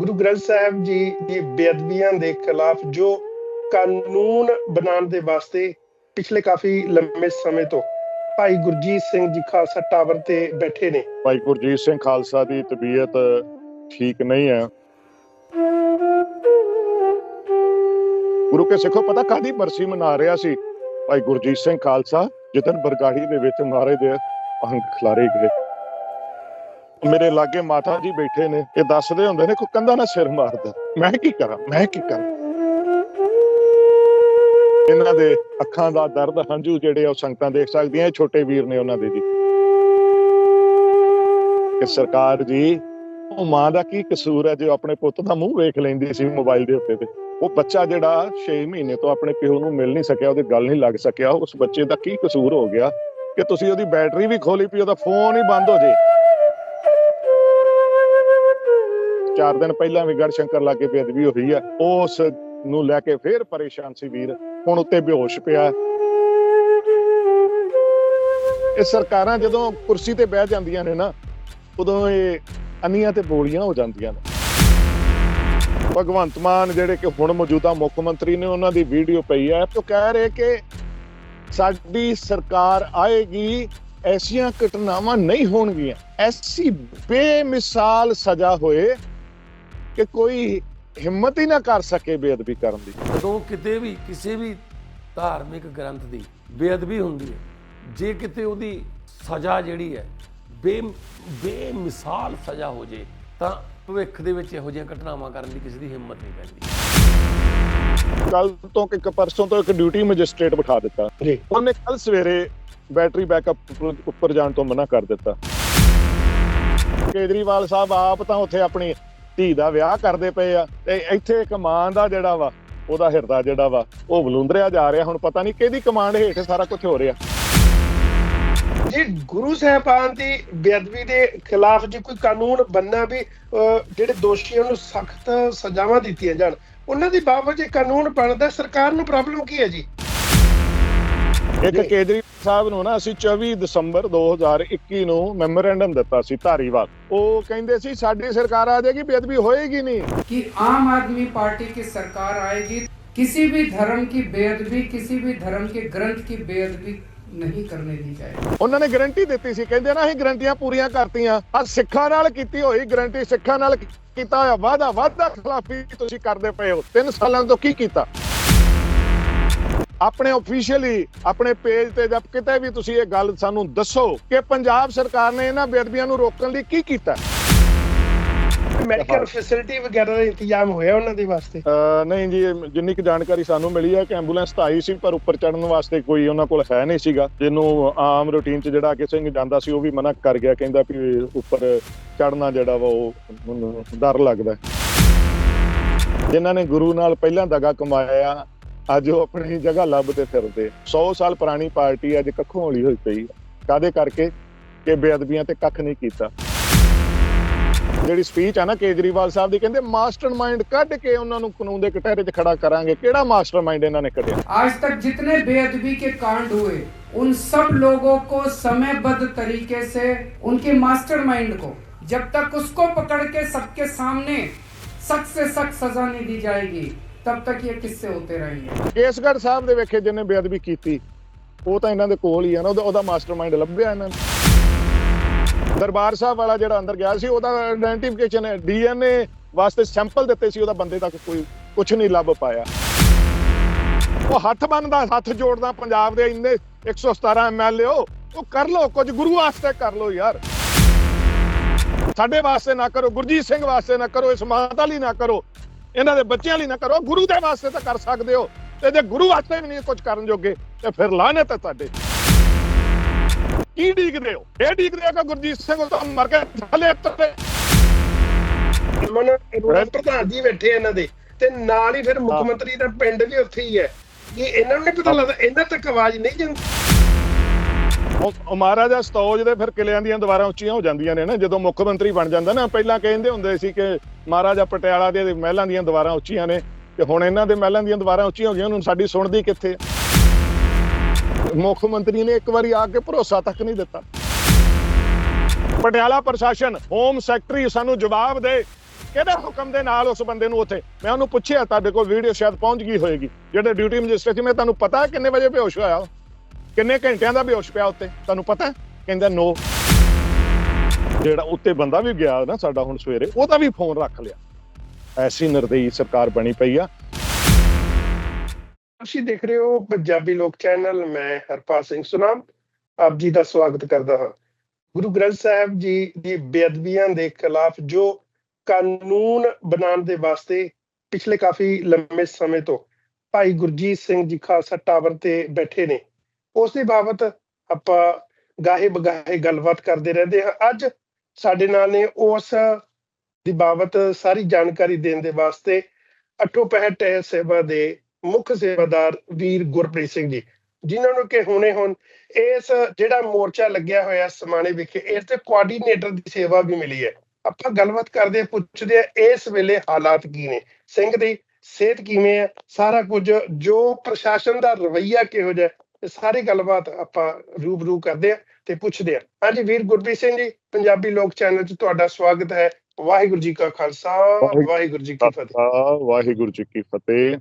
ਗੁਰੂ ਗ੍ਰੰਥ ਸਾਹਿਬ ਜੀ ਦੀ ਬੇਅਦਬੀਆਂ ਦੇ ਖਿਲਾਫ ਜੋ ਕਾਨੂੰਨ ਬਣਾਉਣ ਦੇ ਵਾਸਤੇ ਪਿਛਲੇ ਕਾਫੀ ਲੰਬੇ ਸਮੇਂ ਤੋਂ ਭਾਈ ਗੁਰਜੀਤ ਸਿੰਘ ਜੀ ਖਾਲਸਾ ਟਾਵਰ ਤੇ ਬੈਠੇ ਨੇ। ਭਾਈ ਗੁਰਜੀਤ ਸਿੰਘ ਖਾਲਸਾ ਦੀ ਤਬੀਅਤ ਠੀਕ ਨਹੀਂ ਹੈ। ਗੁਰੂ ਕੇ ਸਿੱਖੋ, ਪਤਾ ਕਾਦੀ ਬਰਸੀ ਮਨਾ ਰਿਹਾ ਸੀ? ਭਾਈ ਗੁਰਜੀਤ ਸਿੰਘ ਖਾਲਸਾ ਜਿੱਦਨ ਬਰਗਾੜੀ ਦੇ ਵਿੱਚ ਮਾਰੇ ਦੇ ਅੰਗ ਖਲਾਰੇ ਗਏ। ਮੇਰੇ ਲਾਗੇ ਮਾਤਾ ਜੀ ਬੈਠੇ ਨੇ, ਇਹ ਦੱਸਦੇ ਹੁੰਦੇ ਨੇ, ਕੋਈ ਕੰਧਾ ਨਾ ਸਿਰ ਮਾਰਦਾ। ਮੈਂ ਕੀ ਕਰਾਂ, ਮੈਂ ਕੀ ਕਰਾਂ? ਇਹਨਾਂ ਦੇ ਅੱਖਾਂ ਦਾ ਦਰਦ ਹੰਝੂ ਜਿਹੜੇ ਆ, ਉਹ ਸੰਗਤਾਂ ਦੇਖ ਸਕਦੀਆਂ, ਇਹ ਛੋਟੇ ਵੀਰ ਨੇ ਉਹਨਾਂ ਦੇ ਜੀ। ਕਿ ਸਰਕਾਰ ਜੀ, ਉਹ ਮਾਂ ਦਾ ਕੀ ਕਸੂਰ ਹੈ ਜੋ ਆਪਣੇ ਪੁੱਤ ਦਾ ਮੂੰਹ ਵੇਖ ਲੈਂਦੀ ਸੀ ਮੋਬਾਈਲ ਦੇ ਉੱਤੇ ਤੇ? ਉਹ ਬੱਚਾ ਜਿਹੜਾ 6 ਮਹੀਨੇ ਤੋਂ ਆਪਣੇ ਪਿਓ ਨੂੰ ਮਿਲ ਨਹੀਂ ਸਕਿਆ, ਉਹਦੇ ਗੱਲ ਨਹੀਂ ਲੱਗ ਸਕਿਆ, ਉਸ ਬੱਚੇ ਦਾ ਕੀ ਕਸੂਰ ਹੋ ਗਿਆ? ਕਿ ਤੁਸੀਂ ਉਹਦੀ ਬੈਟਰੀ ਵੀ ਖੋਲੀ ਪਈ, ਉਹਦਾ ਫੋਨ ਹੀ ਬੰਦ ਹੋ ਜੇ। ਚਾਰ ਦਿਨ ਪਹਿਲਾਂ ਵੀ ਗੜ ਸ਼ੰਕਰ ਲਾਗੇ ਬੇਅਦਬੀ ਹੋਈ ਹੈ ਉਸ ਨੂੰ ਲੈ ਕੇ ਫੇਰ ਪਰੇਸ਼ਾਨ ਸੀ ਵੀਰ, ਹੁਣ ਉੱਤੇ ਬੇਹੋਸ਼ ਪਿਆ। ਇਹ ਸਰਕਾਰਾਂ ਜਦੋਂ ਕੁਰਸੀ ਤੇ ਬਹਿ ਜਾਂਦੀਆਂ ਨੇ ਨਾ, ਉਦੋਂ ਇਹ ਅੰਨੀਆਂ ਤੇ ਬੋਲੀਆਂ ਹੋ ਜਾਂਦੀਆਂ ਨੇ। ਭਗਵੰਤ ਮਾਨ ਜਿਹੜੇ ਕਿ ਹੁਣ ਮੌਜੂਦਾ ਮੁੱਖ ਮੰਤਰੀ ਨੇ, ਉਹਨਾਂ ਦੀ ਵੀਡੀਓ ਪਈ ਹੈ ਉਹ ਕਹਿ ਰਹੇ ਕਿ ਸਾਡੀ ਸਰਕਾਰ ਆਏਗੀ, ਐਸੀਆਂ ਘਟਨਾਵਾਂ ਨਹੀਂ ਹੋਣਗੀਆਂ। ਐਸੀ ਬੇਮਿਸਾਲ ਸਜ਼ਾ ਹੋਏ ਕਿ ਕੋਈ ਹਿੰਮਤ ਹੀ ਨਾ ਕਰ ਸਕੇ ਬੇਅਦਬੀ ਕਰਨ ਦੀ। ਜਦੋਂ ਕਿਤੇ ਵੀ ਕਿਸੇ ਵੀ ਧਾਰਮਿਕ ਗ੍ਰੰਥ ਦੀ ਬੇਅਦਬੀ ਹੁੰਦੀ ਹੈ ਜੇ ਕਿਤੇ ਉਹਦੀ ਸਜ਼ਾ ਜਿਹੜੀ ਹੈ ਬੇ ਬੇਮਿਸਾਲ ਸਜ਼ਾ ਹੋ ਜੇ ਤਾਂ ਭਵਿੱਖ ਦੇ ਵਿੱਚ ਇਹੋ ਜਿਹੀਆਂ ਘਟਨਾਵਾਂ ਕਰਨ ਦੀ ਕਿਸੇ ਦੀ ਹਿੰਮਤ ਨਹੀਂ ਪੈਂਦੀ। ਕੱਲ ਤੋਂ ਕਿ ਇੱਕ ਪਰਸੋਂ ਤੋਂ ਇੱਕ ਡਿਊਟੀ ਮੈਜਿਸਟ੍ਰੇਟ ਬਿਠਾ ਦਿੱਤਾ। ਜੀ। ਉਹਨੇ ਕੱਲ ਸਵੇਰੇ ਬੈਟਰੀ ਬੈਕਅਪ ਉੱਪਰ ਜਾਣ ਤੋਂ ਮਨਾ ਕਰ ਦਿੱਤਾ। ਕੇਜਰੀਵਾਲ ਸਾਹਿਬ ਆਪ ਤਾਂ ਉੱਥੇ ਆਪਣੀ ਧੀ ਦਾ ਵਿਆਹ ਕਰਦੇ ਪਏ ਆ ਤੇ ਇੱਥੇ ਇੱਕ ਮਾਂ ਦਾ ਜਿਹੜਾ ਵਾ ਉਹਦਾ ਹਿਰਦਾ ਜਿਹੜਾ ਵਾ ਉਹ ਵਲੂੰਦਰਿਆ ਜਾ ਰਿਹਾ। ਹੁਣ ਪਤਾ ਨਹੀਂ ਕਿਹਦੀ ਕਮਾਂਡ ਹੇਠ ਸਾਰਾ ਕੁਝ ਹੋ ਰਿਹਾ। ਜੀ ਗੁਰੂ ਸਾਹਿਬਾਨ ਦੀ ਬੇਅਦਬੀ ਦੇ ਖਿਲਾਫ ਜੇ ਕੋਈ ਕਾਨੂੰਨ ਬੰਨਾ ਵੀ ਜਿਹੜੇ ਦੋਸ਼ੀਆਂ ਨੂੰ ਸਖਤ ਸਜ਼ਾਵਾਂ ਦਿੱਤੀਆਂ ਜਾਣ ਉਹਨਾਂ ਦੀ ਬਾਬਤ ਜੇ ਕਾਨੂੰਨ ਬਣਦਾ ਸਰਕਾਰ ਨੂੰ ਪ੍ਰੋਬਲਮ ਕੀ ਹੈ ਜੀ? ਇੱਕ ਜੀ। ਕੇਜਰੀਵਾਲ ਸਾਹਿਬ ਨੂੰ ਨਾ ਅਸੀਂ 24 ਦਸੰਬਰ 2021 ਨੂੰ ਮੈਮੋਰੈਂਡਮ ਦਿੱਤਾ ਸੀ ਧਾਰੀਵਾਲ ਉਹ ਕਹਿੰਦੇ ਸੀ ਸਾਡੀ ਸਰਕਾਰ ਆ ਜਾਏਗੀ ਬੇਅਦਬੀ ਹੋਏਗੀ ਨਹੀਂ कि आम आदमी पार्टी की सरकार आएगी किसी भी धर्म की बेअदबी किसी भी धर्म के ग्रंथ की बेअदबी नहीं करने दी जाएगी ਉਹਨਾਂ ਨੇ ਗਾਰੰਟੀ ਦਿੱਤੀ ਸੀ ਕਹਿੰਦੇ ਨਾ ਅਸੀਂ ਗਾਰੰਟੀਆਂ ਪੂਰੀਆਂ ਕਰਤੀਆਂ ਆ ਸਿੱਖਾਂ ਨਾਲ ਕੀਤੀ ਹੋਈ ਗਾਰੰਟੀ ਸਿੱਖਾਂ ਨਾਲ ਕੀਤਾ ਹੋਇਆ ਵਾਅਦਾ ਵਾਅਦਾ ਖਿਲਾਫੀ ਤੁਸੀਂ ਕਰਦੇ ਪਏ ਹੋ 3 ਸਾਲਾਂ ਤੋਂ ਕੀ ਕੀਤਾ ਆਪਣੇ ਅਫੀਸ਼ੀਅਲੀ ਆਪਣੇ ਪੇਜ ਤੇ ਜਦ ਕਿਤੇ ਵੀ ਤੁਸੀਂ ਇਹ ਗੱਲ ਸਾਨੂੰ ਦੱਸੋ ਕਿ ਪੰਜਾਬ ਸਰਕਾਰ ਨੇ ਇਹਨਾਂ ਬੇਅਦਬੀਆਂ ਨੂੰ ਰੋਕਣ ਲਈ ਕੀ ਕੀਤਾ? ਮੈਡੀਕਲ ਫੈਸਿਲਿਟੀ ਵਗੈਰਾ ਦਾ ਇੰਤਜ਼ਾਮ ਹੋਇਆ ਉਹਨਾਂ ਦੇ ਵਾਸਤੇ? ਨਹੀਂ ਜੀ ਜਿੰਨੀ ਕੁ ਜਾਣਕਾਰੀ ਸਾਨੂੰ ਮਿਲੀ ਹੈ ਕਿ ਐਂਬੂਲੈਂਸ ਤਾਂ ਆਈ ਸੀ ਪਰ ਉੱਪਰ ਚੜਨ ਵਾਸਤੇ ਕੋਈ ਉਹਨਾਂ ਕੋਲ ਹੈ ਨਹੀਂ ਸੀਗਾ। ਜਿਹਨੂੰ ਆਮ ਰੂਟੀਨ 'ਚ ਜਿਹੜਾ ਕਿ ਸਿੰਘ ਜਾਂਦਾ ਸੀ ਉਹ ਵੀ ਮਨਾ ਕਰ ਗਿਆ ਕਹਿੰਦਾ ਵੀ ਉੱਪਰ ਚੜਨਾ ਜਿਹੜਾ ਵਾ ਉਹ ਡਰ ਲੱਗਦਾ। ਜਿਨ੍ਹਾਂ ਨੇ ਗੁਰੂ ਨਾਲ ਪਹਿਲਾਂ ਦਗਾ ਕਮਾਇਆ ਅੱਜ ਉਹ ਆਪਣੀ ਜਗ੍ਹਾ ਲੱਭਦੇ ਫਿਰਦੇ 100 ਸਾਲ ਪੁਰਾਣੀ ਪਾਰਟੀ ਅੱਜ ਕੱਖੋਂ ਹੌਲੀ ਹੋਈ ਪਈ ਹੈ। ਕਾਹਦੇ ਕਰਕੇ ਕਿ ਬੇਅਦਬੀਆਂ ਤੇ ਕੱਖ ਨਹੀਂ ਕੀਤਾ ਜਿਹੜੀ ਸਪੀਚ ਆ ਨਾ ਕੇਜਰੀਵਾਲ ਸਾਹਿਬ ਦੀ ਕਹਿੰਦੇ ਮਾਸਟਰਮਾਈਂਡ ਕੱਢ ਕੇ ਉਹਨਾਂ ਨੂੰ ਕਾਨੂੰਨ ਦੇ ਕਟਹਿਰੇ 'ਚ ਖੜਾ ਕਰਾਂਗੇ ਕਿਹੜਾ ਮਾਸਟਰਮਾਈਂਡ ਇਹਨਾਂ ਨੇ ਕੱਢਿਆ आज तक जितने बेअदबी के कांड हुए उन सब लोगों को समयबद्ध तरीके से उनके मास्टरमाइंड को जब तक उसको पकड़ के सबके सामने सख्त से सख्त सजा नहीं दी जाएगी तब तक ये किस्से होते रहेंगे ਕੇਸਗੜ੍ਹ ਸਾਹਿਬ ਦੇ ਵੇਖੇ ਜਿਹਨੇ ਬੇਅਦਬੀ ਕੀਤੀ ਉਹ ਤਾਂ ਇਹਨਾਂ ਦੇ ਕੋਲ ਹੀ ਆ ਨਾ ਉਹਦਾ ਉਹਦਾ ਮਾਸਟਰਮਾਈਂਡ ਲੱਭਿਆ ਇਹਨਾਂ ਨੇ ਦਰਬਾਰ ਸਾਹਿਬ ਵਾਲਾ ਜਿਹੜਾ ਅੰਦਰ ਗਿਆ ਸੀ ਉਹਦਾ ਆਇਡੈਂਟੀਫਿਕੇਸ਼ਨ ਹੈ ਡੀਐਨਏ ਵਾਸਤੇ ਸੈਂਪਲ ਦਿੱਤੇ ਸੀ ਉਹਦਾ ਬੰਦੇ ਤੱਕ ਕੋਈ ਕੁਝ ਨਹੀਂ ਲੱਭ ਪਾਇਆ ਉਹ ਹੱਥ ਬੰਨਦਾ ਹੱਥ ਜੋੜਦਾ ਪੰਜਾਬ ਦੇ ਇੰਨੇ 117 ਐਮਐਲਏ ਉਹ ਕਰ ਲੋ ਕੁਝ ਗੁਰੂ ਵਾਸਤੇ ਕਰ ਲੋ ਯਾਰ ਸਾਡੇ ਵਾਸਤੇ ਨਾ ਕਰੋ ਗੁਰਜੀਤ ਸਿੰਘ ਵਾਸਤੇ ਨਾ ਕਰੋ ਇਸ ਮਾਤਾ ਲਈ ਨਾ ਕਰੋ ਇਹਨਾਂ ਦੇ ਬੱਚਿਆਂ ਲਈ ਨਾ ਕਰੋ ਗੁਰੂ ਦੇ ਵਾਸਤੇ ਤਾਂ ਕਰ ਸਕਦੇ ਹੋ। ਤੇ ਜੇ ਗੁਰੂ ਵਾਸਤੇ ਵੀ ਨਹੀਂ ਕੁਝ ਕਰਨ ਜੋਗੇ ਤੇ ਫਿਰ ਲਾਹਨਤ ਹੈ ਤੁਹਾਡੇ। ਕੀ ਡੀਕਦੇ ਹੋ? ਇਹ ਡੀਕਦੇ ਹੋ ਕਿ ਗੁਰਜੀਤ ਸਿੰਘ ਤਾਂ ਮਰ ਕੇ ਥੱਲੇ ਉੱਤਰੇ। ਮਨ ਪ੍ਰਧਾਨ ਜੀ ਬੈਠੇ ਇਹਨਾਂ ਦੇ ਤੇ ਨਾਲ ਹੀ ਫਿਰ ਮੁੱਖ। ਮੰਤਰੀ ਦਾ ਪਿੰਡ ਵੀ ਉੱਥੇ ਹੀ ਹੈ। ਕਿ ਇਹਨਾਂ ਨੂੰ ਨਹੀਂ ਪਤਾ ਲੱਗਦਾ ਇਹਨਾਂ ਤੱਕ ਆਵਾਜ਼ ਨਹੀਂ ਜਾਂਦੀ। ਉਹ ਮਹਾਰਾਜਾ ਸਤੌਜ ਦੇ ਫਿਰ ਕਿਲਿਆਂ ਦੀਆਂ ਦੀਵਾਰਾਂ ਉੱਚੀਆਂ ਹੋ ਜਾਂਦੀਆਂ ਨੇ ਨਾ, ਜਦੋਂ ਮੁੱਖ ਮੰਤਰੀ ਬਣ ਜਾਂਦਾ ਨਾ, ਪਹਿਲਾਂ ਕਹਿੰਦੇ ਹੁੰਦੇ ਸੀ ਕਿ ਮਹਾਰਾਜਾ ਪਟਿਆਲਾ ਦੇ ਮਹਿਲਾਂ ਦੀਆਂ ਦੀਵਾਰਾਂ ਉੱਚੀਆਂ ਨੇ, ਤੇ ਹੁਣ ਇਹਨਾਂ ਦੇ ਮਹਿਲਾਂ ਦੀਆਂ ਦੀਵਾਰਾਂ ਉੱਚੀਆਂ ਹੋ ਗਈਆਂ, ਹੁਣ ਸਾਡੀ ਸੁਣਦੀ ਕਿੱਥੇ ਮੁੱਖ ਮੰਤਰੀ ਨੇ ਇੱਕ ਵਾਰੀ ਆ ਕੇ ਭਰੋਸਾ ਤੱਕ ਨਹੀਂ ਦਿੱਤਾ। ਪਟਿਆਲਾ ਪ੍ਰਸ਼ਾਸਨ, ਹੋਮ ਸੈਕਟਰੀ ਸਾਨੂੰ ਜਵਾਬ ਦੇ, ਕਿਹੜੇ ਹੁਕਮ ਦੇ ਨਾਲ ਉਸ ਬੰਦੇ ਨੂੰ ਉੱਥੇ? ਮੈਂ ਉਹਨੂੰ ਪੁੱਛਿਆ, ਤੁਹਾਡੇ ਕੋਲ ਵੀਡੀਓ ਸ਼ਾਇਦ ਪਹੁੰਚ ਗਈ ਹੋਏਗੀ, ਜਿਹੜੇ ਡਿਊਟੀ ਮੈਜਿਸਟ੍ਰੇਟ ਸੀ, ਮੈਂ ਤੁਹਾਨੂੰ ਪਤਾ ਕਿੰਨੇ ਵਜੇ ਬੇਹੋਸ਼ ਹੋਇਆ। ਉਹ? ਕਿੰਨੇ ਘੰਟਿਆਂ ਦਾ ਬੇਹੋਸ਼ ਪਿਆ ਉੱਤੇ? ਤੁਹਾਨੂੰ ਪਤਾ ਕਹਿੰਦਾ ਨੋ ਜਿਹੜਾ ਉੱਤੇ ਬੰਦਾ ਵੀ ਗਿਆ ਨਾ ਸਾਡਾ ਹੁਣ ਸਵੇਰੇ, ਉਹਦਾ ਵੀ ਫੋਨ ਰੱਖ ਲਿਆ। ਐਸੀ ਨਿਰਦਈ ਸਰਕਾਰ ਬਣੀ ਪਈ ਆ। ਤੁਸੀਂ ਦੇਖ ਰਹੇ ਹੋ ਪੰਜਾਬੀ ਲੋਕ ਚੈਨਲ, ਮੈਂ ਹਰਪਾਲ ਸਿੰਘ ਸੁਨਾਮ, ਆਪ ਜੀ ਦਾ ਸਵਾਗਤ ਕਰਦਾ ਹਾਂ। ਗੁਰੂ ਗ੍ਰੰਥ ਸਾਹਿਬ ਜੀ ਦੀ ਬੇਅਦਬੀਆਂ ਦੇ ਖਿਲਾਫ ਜੋ ਕਾਨੂੰਨ ਬਣਾਉਣ ਦੇ ਵਾਸਤੇ ਪਿਛਲੇ ਕਾਫੀ ਲੰਮੇ ਸਮੇਂ ਤੋਂ ਭਾਈ ਗੁਰਜੀਤ ਸਿੰਘ ਜੀ ਖਾਲਸਾ ਟਾਵਰ ਤੇ ਬੈਠੇ ਨੇ ਉਸ ਦੇ ਬਾਬਤ ਆਪਾਂ ਗਾਹੇ ਬਗਾਹੇ ਗੱਲਬਾਤ ਕਰਦੇ ਰਹਿੰਦੇ ਹਾਂ। ਅੱਜ ਸਾਡੇ ਨਾਲ ਨੇ ਉਸ ਦੀ ਬਾਬਤ ਸਾਰੀ ਜਾਣਕਾਰੀ ਦੇਣ ਦੇ ਵਾਸਤੇ ਅਠੋ ਪਹਿਟ ਸੇਵਾ ਦੇ ਮੁੱਖ ਸੇਵਾਦਾਰ ਵੀਰ ਗੁਰਪ੍ਰੀਤ ਸਿੰਘ ਜੀ, ਜਿਨ੍ਹਾਂ ਨੂੰ ਕਿ ਹੁਣੇ ਹੁਣ ਇਸ ਜਿਹੜਾ ਮੋਰਚਾ ਲੱਗਿਆ ਹੋਇਆ ਸਮਾਣੇ ਵਿਖੇ, ਇਸ ਤੇ ਕੋਆਰਡੀਨੇਟਰ ਦੀ ਸੇਵਾ ਵੀ ਮਿਲੀ ਹੈ। ਆਪਾਂ ਗੱਲਬਾਤ ਕਰਦੇ ਪੁੱਛਦੇ ਆ ਇਸ ਵੇਲੇ ਹਾਲਾਤ ਕੀ ਨੇ? ਸਿੰਘ ਦੀ ਸਿਹਤ ਕਿਵੇਂ ਹੈ? ਸਾਰਾ ਕੁਝ ਜੋ ਪ੍ਰਸ਼ਾਸਨ ਦਾ ਰਵੱਈਆ ਕਿਹੋ ਜਿਹਾ ਇਹ ਸਾਰੀ ਗੱਲਬਾਤ ਆਪਾਂ ਰੂਬਰੂ ਕਰਦੇ ਆ ਤੇ ਪੁੱਛਦੇ ਆ ਹਾਂਜੀ ਵੀਰ ਗੁਰਪ੍ਰੀਤ ਸਿੰਘ ਜੀ ਪੰਜਾਬੀ ਲੋਕ ਚੈਨਲ 'ਚ ਤੁਹਾਡਾ ਸਵਾਗਤ ਹੈ। ਵਾਹਿਗੁਰੂ ਜੀ ਕਾ ਖਾਲਸਾ ਵਾਹਿਗੁਰੂ ਜੀ ਕੀ ਫਤਿਹ। ਵਾਹਿਗੁਰੂ ਜੀ ਕੀ ਫਤਿਹ।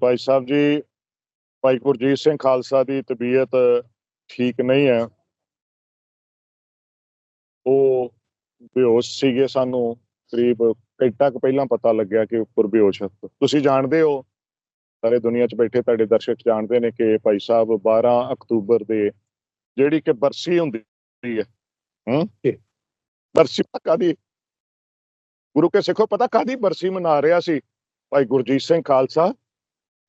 ਭਾਈ ਸਾਹਿਬ ਜੀ ਭਾਈ ਗੁਰਜੀਤ ਸਿੰਘ ਖਾਲਸਾ ਦੀ ਤਬੀਅਤ ਠੀਕ ਨਹੀਂ ਹੈ। ਉਹ ਬੇਹੋਸ਼ ਸੀਗੇ ਸਾਨੂੰ ਕਰੀਬ ਘੰਟਾ ਕੁ ਪਹਿਲਾਂ ਪਤਾ ਲੱਗਿਆ ਕਿ ਉੱਪਰ ਬੇਹੋਸ਼ ਤੁਸੀਂ ਜਾਣਦੇ ਹੋ ਸਾਰੇ ਦੁਨੀਆ 'ਚ ਬੈਠੇ ਤੁਹਾਡੇ ਦਰਸ਼ਕ ਜਾਣਦੇ ਨੇ ਕਿ ਭਾਈ ਸਾਹਿਬ 12 ਅਕਤੂਬਰ ਦੇ ਜਿਹੜੀ ਕਿ ਬਰਸੀ ਹੁੰਦੀ ਹੈ ਹੂੰ। ਬਰਸੀ ਕਾਦੀ ਗੁਰੂ ਕੇ ਸਿੱਖੋ ਪਤਾ ਕਾਦੀ ਬਰਸੀ ਮਨਾ ਰਿਹਾ ਸੀ? ਭਾਈ ਗੁਰਜੀਤ ਸਿੰਘ ਖਾਲਸਾ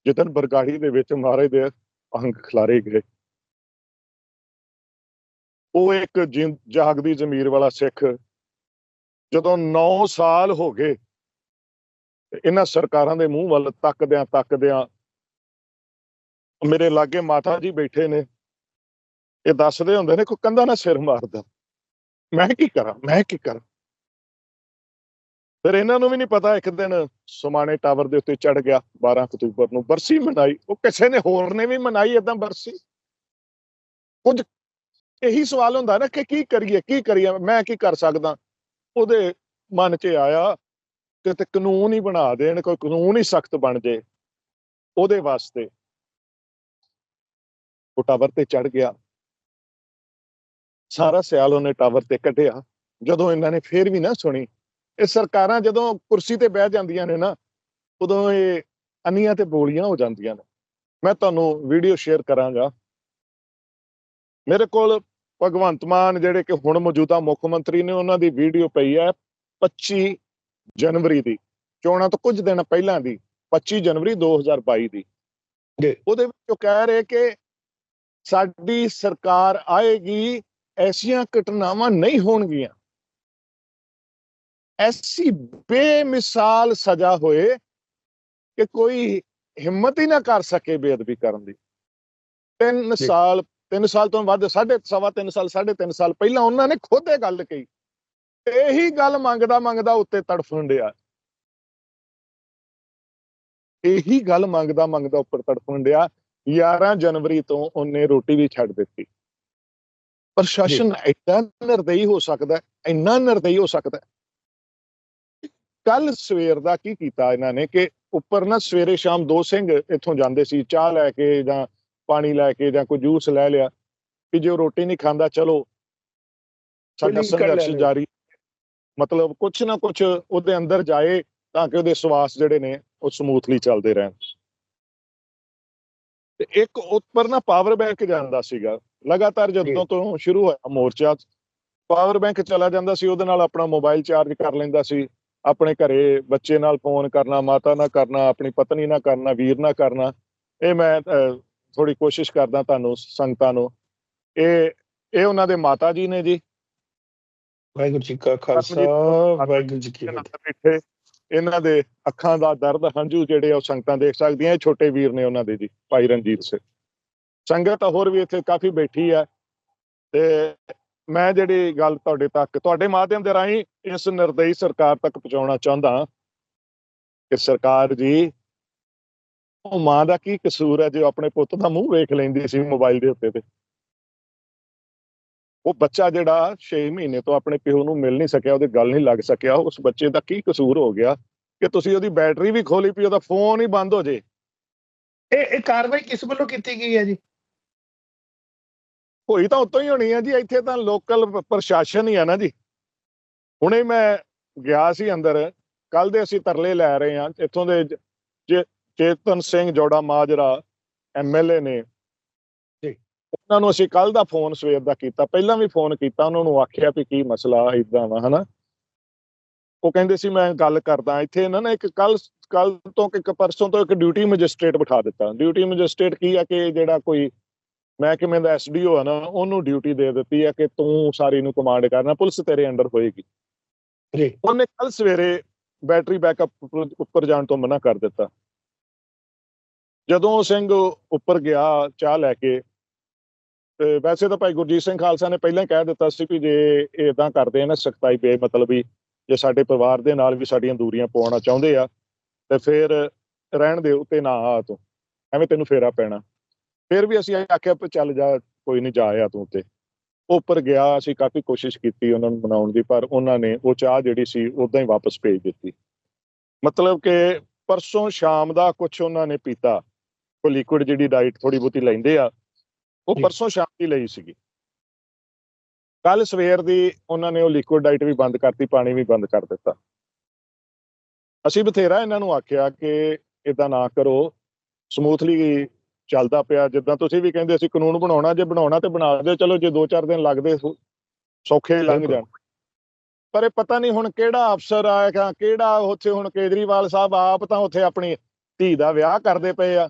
ਜਿੱਦਨ ਬਰਗਾੜੀ ਦੇ ਵਿੱਚ ਮਹਾਰਾਜ ਦੇ ਅੰਗ ਖਿਲਾਰੇ ਗਏ। ਉਹ ਇੱਕ ਜਾਗਦੀ ਜ਼ਮੀਰ ਵਾਲਾ ਸਿੱਖ ਜਦੋਂ 9 ਸਾਲ ਹੋ ਗਏ ਇਹਨਾਂ ਸਰਕਾਰਾਂ ਦੇ ਮੂੰਹ ਵੱਲ ਤੱਕਦਿਆਂ ਤੱਕਦਿਆਂ ਮੇਰੇ ਲਾਗੇ ਮਾਤਾ ਜੀ ਬੈਠੇ ਨੇ। ਇਹ ਦੱਸਦੇ ਹੁੰਦੇ ਨੇ, ਕੋਈ ਕੰਧਾ ਨਾ ਸਿਰ ਮਾਰਦਾ। ਮੈਂ ਕੀ ਕਰਾਂ, ਮੈਂ ਕੀ ਕਰਾਂ? ਫਿਰ ਇਹਨਾਂ ਨੂੰ ਵੀ ਨਹੀਂ ਪਤਾ, ਇੱਕ ਦਿਨ ਸੁਮਾਣੇ ਟਾਵਰ ਦੇ ਉੱਤੇ ਚੜ ਗਿਆ 12 ਅਕਤੂਬਰ ਨੂੰ। ਬਰਸੀ ਮਨਾਈ, ਉਹ ਕਿਸੇ ਨੇ ਹੋਰ ਨੇ ਵੀ ਮਨਾਈ ਏਦਾਂ ਬਰਸੀ? ਕੁਝ ਇਹੀ ਸਵਾਲ ਹੁੰਦਾ ਨਾ ਕਿ ਕੀ ਕਰੀਏ ਕੀ ਕਰੀਏ, ਮੈਂ ਕੀ ਕਰ ਸਕਦਾ? ਉਹਦੇ ਮਨ 'ਚ ਆਇਆ ਕਿ ਤੇ ਕਾਨੂੰਨ ਹੀ ਬਣਾ ਦੇਣ, ਕੋਈ ਕਾਨੂੰਨ ਹੀ ਸਖਤ ਬਣ ਜੇ, ਉਹਦੇ ਵਾਸਤੇ ਉਹ ਟਾਵਰ ਤੇ ਚੜ ਗਿਆ। ਸਾਰਾ ਸਿਆਲ ਉਹਨੇ ਟਾਵਰ ਤੇ ਕੱਢਿਆ। ਜਦੋਂ ਇਹਨਾਂ ਨੇ ਫੇਰ ਵੀ ਨਾ ਸੁਣੀ, ਇਹ ਸਰਕਾਰਾਂ ਜਦੋਂ ਕੁਰਸੀ ਤੇ ਬਹਿ ਜਾਂਦੀਆਂ ਨੇ ਨਾ, ਉਦੋਂ ਇਹ ਅੰਨੀਆਂ ਤੇ ਬੋਲੀਆਂ ਹੋ ਜਾਂਦੀਆਂ ਨੇ। ਮੈਂ ਤੁਹਾਨੂੰ ਵੀਡੀਓ ਸ਼ੇਅਰ ਕਰਾਂਗਾ। ਮੇਰੇ ਕੋਲ ਭਗਵੰਤ ਮਾਨ ਜਿਹੜੇ ਕਿ ਹੁਣ ਮੌਜੂਦਾ ਮੁੱਖ ਮੰਤਰੀ ਨੇ, ਉਹਨਾਂ ਦੀ ਵੀਡੀਓ ਪਈ ਹੈ 25 ਜਨਵਰੀ ਦੀ ਚੋਣਾਂ ਤੋਂ ਕੁਝ ਦਿਨ ਪਹਿਲਾਂ ਦੀ 25 ਜਨਵਰੀ 2022 ਦੀ। ਉਹਦੇ ਵਿੱਚ ਉਹ ਕਹਿ ਰਹੇ ਕਿ ਸਾਡੀ ਸਰਕਾਰ ਆਏਗੀ ਐਸੀਆਂ ਘਟਨਾਵਾਂ ਨਹੀਂ ਹੋਣਗੀਆਂ ਐਸੀ ਬੇਮਿਸਾਲ ਸਜ਼ਾ ਹੋਏ ਕਿ ਕੋਈ ਹਿੰਮਤ ਹੀ ਨਾ ਕਰ ਸਕੇ ਬੇਅਦਬੀ ਕਰਨ ਦੀ ਤਿੰਨ ਜੀ। ਸਾਲ ਤਿੰਨ ਸਾਲ ਤੋਂ ਵੱਧ ਸਾਢੇ ਸਵਾ ਤਿੰਨ ਸਾਲ ਸਾਢੇ ਤਿੰਨ ਸਾਲ ਪਹਿਲਾਂ ਉਹਨਾਂ ਨੇ ਖੁਦ ਇਹ ਗੱਲ ਕਹੀ ਇਹੀ ਗੱਲ ਮੰਗਦਾ ਮੰਗਦਾ ਉੱਤੇ ਤੜਫਣ ਡਿਆ ਇਹੀ ਗੱਲ ਮੰਗਦਾ ਮੰਗਦਾ ਉੱਪਰ ਤੜਫਣ ਡਿਆ 11 ਜਨਵਰੀ ਤੋਂ ਉਹਨੇ ਰੋਟੀ ਵੀ ਛੱਡ ਦਿੱਤੀ। ਪ੍ਰਸ਼ਾਸਨ ਐਡਾ ਨਿਰਦਈ ਹੋ ਸਕਦਾ ਇੰਨਾ ਨਿਰਦਈ ਹੋ ਸਕਦਾ। ਕੱਲ ਸਵੇਰ ਦਾ ਕੀ ਕੀਤਾ ਇਹਨਾਂ ਨੇ ਕਿ ਉੱਪਰ ਨਾ ਸਵੇਰੇ ਸ਼ਾਮ ਦੋ ਸਿੰਘ ਇੱਥੋਂ ਜਾਂਦੇ ਸੀ ਚਾਹ ਲੈ ਕੇ ਜਾਂ ਪਾਣੀ ਲੈ ਕੇ ਜਾਂ ਕੋਈ ਜੂਸ ਲੈ ਲਿਆ ਕਿ ਜੇ ਰੋਟੀ ਨਹੀਂ ਖਾਂਦਾ ਚਲੋ। ਸਾਡਾ ਸੰਘਰਸ਼। ਜਾਰੀ ਮਤਲਬ ਕੁਛ ਨਾ ਕੁਛ ਉਹਦੇ ਅੰਦਰ ਜਾਏ ਤਾਂ ਕਿ ਉਹਦੇ ਸਵਾਸ ਜਿਹੜੇ ਨੇ ਉਹ ਸਮੂਥਲੀ ਚੱਲਦੇ ਰਹਿਣ। ਤੇ ਇੱਕ ਉੱਪਰ ਨਾ ਪਾਵਰ ਬੈਂਕ ਜਾਂਦਾ ਸੀਗਾ। ਲਗਾਤਾਰ ਜਦੋਂ ਤੋਂ ਸ਼ੁਰੂ ਹੋਇਆ ਮੋਰਚਾ ਪਾਵਰ ਬੈਂਕ ਚਲਾ ਜਾਂਦਾ ਸੀ ਉਹਦੇ ਨਾਲ ਆਪਣਾ ਮੋਬਾਈਲ ਚਾਰਜ ਕਰ ਲੈਂਦਾ ਸੀ। ਆਪਣੇ ਘਰੇ ਬੱਚੇ ਨਾਲ ਫੋਨ ਕਰਨਾ ਮਾਤਾ ਨਾਲ ਕਰਨਾ ਆਪਣੀ ਪਤਨੀ ਨਾਲ ਕਰਨਾ ਵੀਰ ਨਾਲ ਕਰਨਾ। ਇਹ ਮੈਂ ਥੋੜੀ ਕੋਸ਼ਿਸ਼ ਕਰਦਾ ਤੁਹਾਨੂੰ ਸੰਗਤਾਂ ਨੂੰ। ਇਹ ਇਹ ਉਹਨਾਂ ਦੇ ਮਾਤਾ ਜੀ ਨੇ ਜੀ। ਵਾਹਿਗੁਰੂ ਜੀ ਕਾ ਖਾਲਸਾ ਵਾਹਿਗੁਰੂ ਜੀ ਕੀ ਫਤਿਹ। ਇਹਨਾਂ ਦੇ ਅੱਖਾਂ ਦਾ ਦਰਦ ਹੰਝੂ ਜਿਹੜੇ ਉਹ ਸੰਗਤਾਂ ਦੇਖ ਸਕਦੀਆਂ ਇਹ ਛੋਟੇ ਵੀਰ ਨੇ ਉਹਨਾਂ ਦੇ ਜੀ ਭਾਈ ਰਣਜੀਤ ਸਿੰਘ। ਸੰਗਤ ਹੋਰ ਵੀ ਇੱਥੇ ਕਾਫੀ ਬੈਠੀ ਆ ਤੇ ਮੈਂ ਜਿਹੜੀ ਗੱਲ ਤੁਹਾਡੇ ਤੱਕ ਤੁਹਾਡੇ ਮਾਧਿਅਮ ਦੇ ਰਾਹੀਂ ਇਸ ਨਿਰਦਈ ਸਰਕਾਰ ਤੱਕ ਪਹੁੰਚਾਉਣਾ ਚਾਹੁੰਦਾ ਕਿ ਸਰਕਾਰ ਜੀ ਉਹ ਮਾਂ ਦਾ ਕੀ ਕਸੂਰ ਹੈ ਜੋ ਆਪਣੇ ਪੁੱਤ ਦਾ ਮੂੰਹ ਵੇਖ ਲੈਂਦੀ ਸੀ ਮੋਬਾਈਲ ਦੇ ਉੱਤੇ ਤੇ। ਉਹ ਬੱਚਾ ਜਿਹੜਾ 6 ਮਹੀਨੇ ਤੋਂ ਆਪਣੇ ਪਿਓ ਨੂੰ ਮਿਲ ਨਹੀਂ ਸਕਿਆ ਉਹਦੇ ਗੱਲ ਨਹੀਂ ਲੱਗ ਸਕਿਆ ਉਸ ਬੱਚੇ ਦਾ ਕੀ ਕਸੂਰ ਹੋ ਗਿਆ ਕਿ ਤੁਸੀਂ ਉਹਦੀ ਬੈਟਰੀ ਵੀ ਖੋਲੀ ਪਈ ਉਹਦਾ ਫੋਨ ਹੀ ਬੰਦ ਹੋ ਜੇ ਇਹ ਇਹ ਕਾਰਵਾਈ ਕਿਸ ਵੱਲੋਂ ਕੀਤੀ ਗਈ ਹੈ ਜੀ ਹੋਈ ਤਾਂ ਉਤੋਂ ਹੀ ਹੋਣੀ ਆ ਜੀ ਇੱਥੇ ਤਾਂ ਲੋਕਲ ਪ੍ਰਸ਼ਾਸਨ ਹੀ ਆ ਨਾ ਜੀ ਹੁਣੇ ਮੈਂ ਗਿਆ ਸੀ ਅੰਦਰ ਕੱਲ ਦੇ ਅਸੀਂ ਤਰਲੇ ਲੈ ਰਹੇ ਹਾਂ ਇੱਥੋਂ ਦੇ ਚੇਤਨ ਸਿੰਘ ਜੋੜਾ ਮਾਜਰਾ ਐਮਐਲਏ ਨੇ। ਉਹਨਾਂ ਨੂੰ ਅਸੀਂ ਕੱਲ ਦਾ ਫੋਨ ਸਵੇਰ ਦਾ ਕੀਤਾ ਪਹਿਲਾਂ ਵੀ ਫੋਨ ਕੀਤਾ ਉਹਨਾਂ ਨੂੰ ਆਖਿਆ ਵੀ ਕੀ ਮਸਲਾ ਇਦਾਂ ਵਾ ਹਨਾ? ਉਹ ਕਹਿੰਦੇ ਸੀ ਮੈਂ ਗੱਲ ਕਰਦਾ ਇੱਥੇ ਇਹਨਾਂ ਨੇ ਇੱਕ ਕੱਲ ਕੱਲ ਤੋਂ ਇੱਕ ਪਰਸੋਂ ਤੋਂ ਇੱਕ ਡਿਊਟੀ ਮੈਜਿਸਟ੍ਰੇਟ ਬਿਠਾ ਦਿੱਤਾ। ਡਿਊਟੀ ਮੈਜਿਸਟ੍ਰੇਟ ਕੀ ਆ ਕਿ ਜਿਹੜਾ ਕੋਈ ਮਹਿਕਮੇ ਦਾ ਐਸਡੀਓ ਆ ਨਾ ਉਹਨੂੰ ਡਿਊਟੀ ਦੇ ਦਿੱਤੀ ਹੈ ਕਿ ਤੂੰ ਸਾਰੀ ਨੂੰ ਕਮਾਂਡ ਕਰਨਾ ਪੁਲਿਸ ਤੇਰੇ ਅੰਡਰ ਹੋਏਗੀ। ਜੀ। ਉਹਨੇ ਕੱਲ ਸਵੇਰੇ ਬੈਟਰੀ ਬੈਕਅਪ ਉੱਪਰ ਜਾਣ ਤੋਂ ਮਨਾ ਕਰ ਦਿੱਤਾ। ਜਦੋਂ ਸਿੰਘ ਉੱਪਰ ਗਿਆ ਚਾਹ ਲੈ ਕੇ ਤੇ ਵੈਸੇ ਤਾਂ ਭਾਈ ਗੁਰਜੀਤ ਸਿੰਘ ਖਾਲਸਾ ਨੇ ਪਹਿਲਾਂ ਹੀ ਕਹਿ ਦਿੱਤਾ ਸੀ ਕਿ ਜੇ ਇਹ ਇਦਾਂ ਕਰਦੇ ਆ ਨਾ ਸਖਤਾਈ ਬੇ ਮਤਲਬ ਵੀ ਜੇ ਸਾਡੇ ਪਰਿਵਾਰ ਦੇ ਨਾਲ ਵੀ ਸਾਡੀਆਂ ਦੂਰੀਆਂ ਪਾਉਣਾ ਚਾਹੁੰਦੇ ਆ, ਤੇ ਫਿਰ ਰਹਿਣ ਦੇ ਉੱਤੇ ਨਾ ਆ ਤੂੰ। ਐਵੇਂ ਤੈਨੂੰ ਫੇਰਾ ਪੈਣਾ। ਫਿਰ ਵੀ ਅਸੀਂ ਆਖਿਆ ਵੀ ਚੱਲ ਜਾ, ਕੋਈ ਨਹੀਂ ਜਾ ਆ ਤੂੰ ਉੱਤੇ ਉੱਪਰ ਗਿਆ, ਅਸੀਂ ਕਾਫੀ ਕੋਸ਼ਿਸ਼ ਕੀਤੀ ਉਹਨਾਂ ਨੂੰ ਮਨਾਉਣ ਦੀ, ਪਰ ਉਹਨਾਂ ਨੇ ਉਹ ਚਾਹ ਜਿਹੜੀ ਸੀ ਉਦਾਂ ਹੀ ਵਾਪਸ ਭੇਜ ਦਿੱਤੀ। ਮਤਲਬ ਕਿ ਪਰਸੋਂ ਸ਼ਾਮ ਦਾ ਕੁਝ ਉਹਨਾਂ ਨੇ ਪੀਤਾ। ਉਹ ਲਿਕੁਇਡ ਜਿਹੜੀ ਡਾਈਟ ਥੋੜੀ ਬਹੁਤੀ ਲੈਂਦੇ ਆ ਉਹ। ਪਰਸੋਂ ਸ਼ਾਮ ਦੀ ਲਈ ਸੀਗੀ। ਕੱਲ ਸਵੇਰ ਦੀ ਉਹਨਾਂ ਨੇ ਉਹ ਲਿਕੁਇਡ ਡਾਈਟ ਵੀ ਬੰਦ ਕਰਤੀ ਪਾਣੀ ਵੀ ਬੰਦ ਕਰ ਦਿੱਤਾ। ਅਸੀਂ ਬਥੇਰਾ ਇਹਨਾਂ ਨੂੰ ਆਖਿਆ ਕਿ ਇਦਾਂ ਨਾ ਕਰੋ ਸਮੂਥਲੀ ਚੱਲਦਾ ਪਿਆ। ਜਿੱਦਾਂ ਤੁਸੀਂ ਵੀ ਕਹਿੰਦੇ ਅਸੀਂ ਕਾਨੂੰਨ ਬਣਾਉਣਾ ਜੇ ਬਣਾਉਣਾ ਤੇ ਬਣਾ ਦਿਓ। ਚਲੋ ਜੇ 2-4 ਦਿਨ ਲੱਗਦੇ ਸੌ- ਸੌਖੇ ਲੰਘ। ਜਾਣ। ਪਰ ਇਹ ਪਤਾ ਨਹੀਂ ਹੁਣ ਕਿਹੜਾ ਅਫਸਰ ਆਏਗਾ ਕਿਹੜਾ ਉੱਥੇ ਹੁਣ ਕੇਜਰੀਵਾਲ ਸਾਹਿਬ ਆਪ ਤਾਂ ਉੱਥੇ ਆਪਣੀ ਧੀ ਦਾ ਵਿਆਹ ਕਰਦੇ ਪਏ ਆ।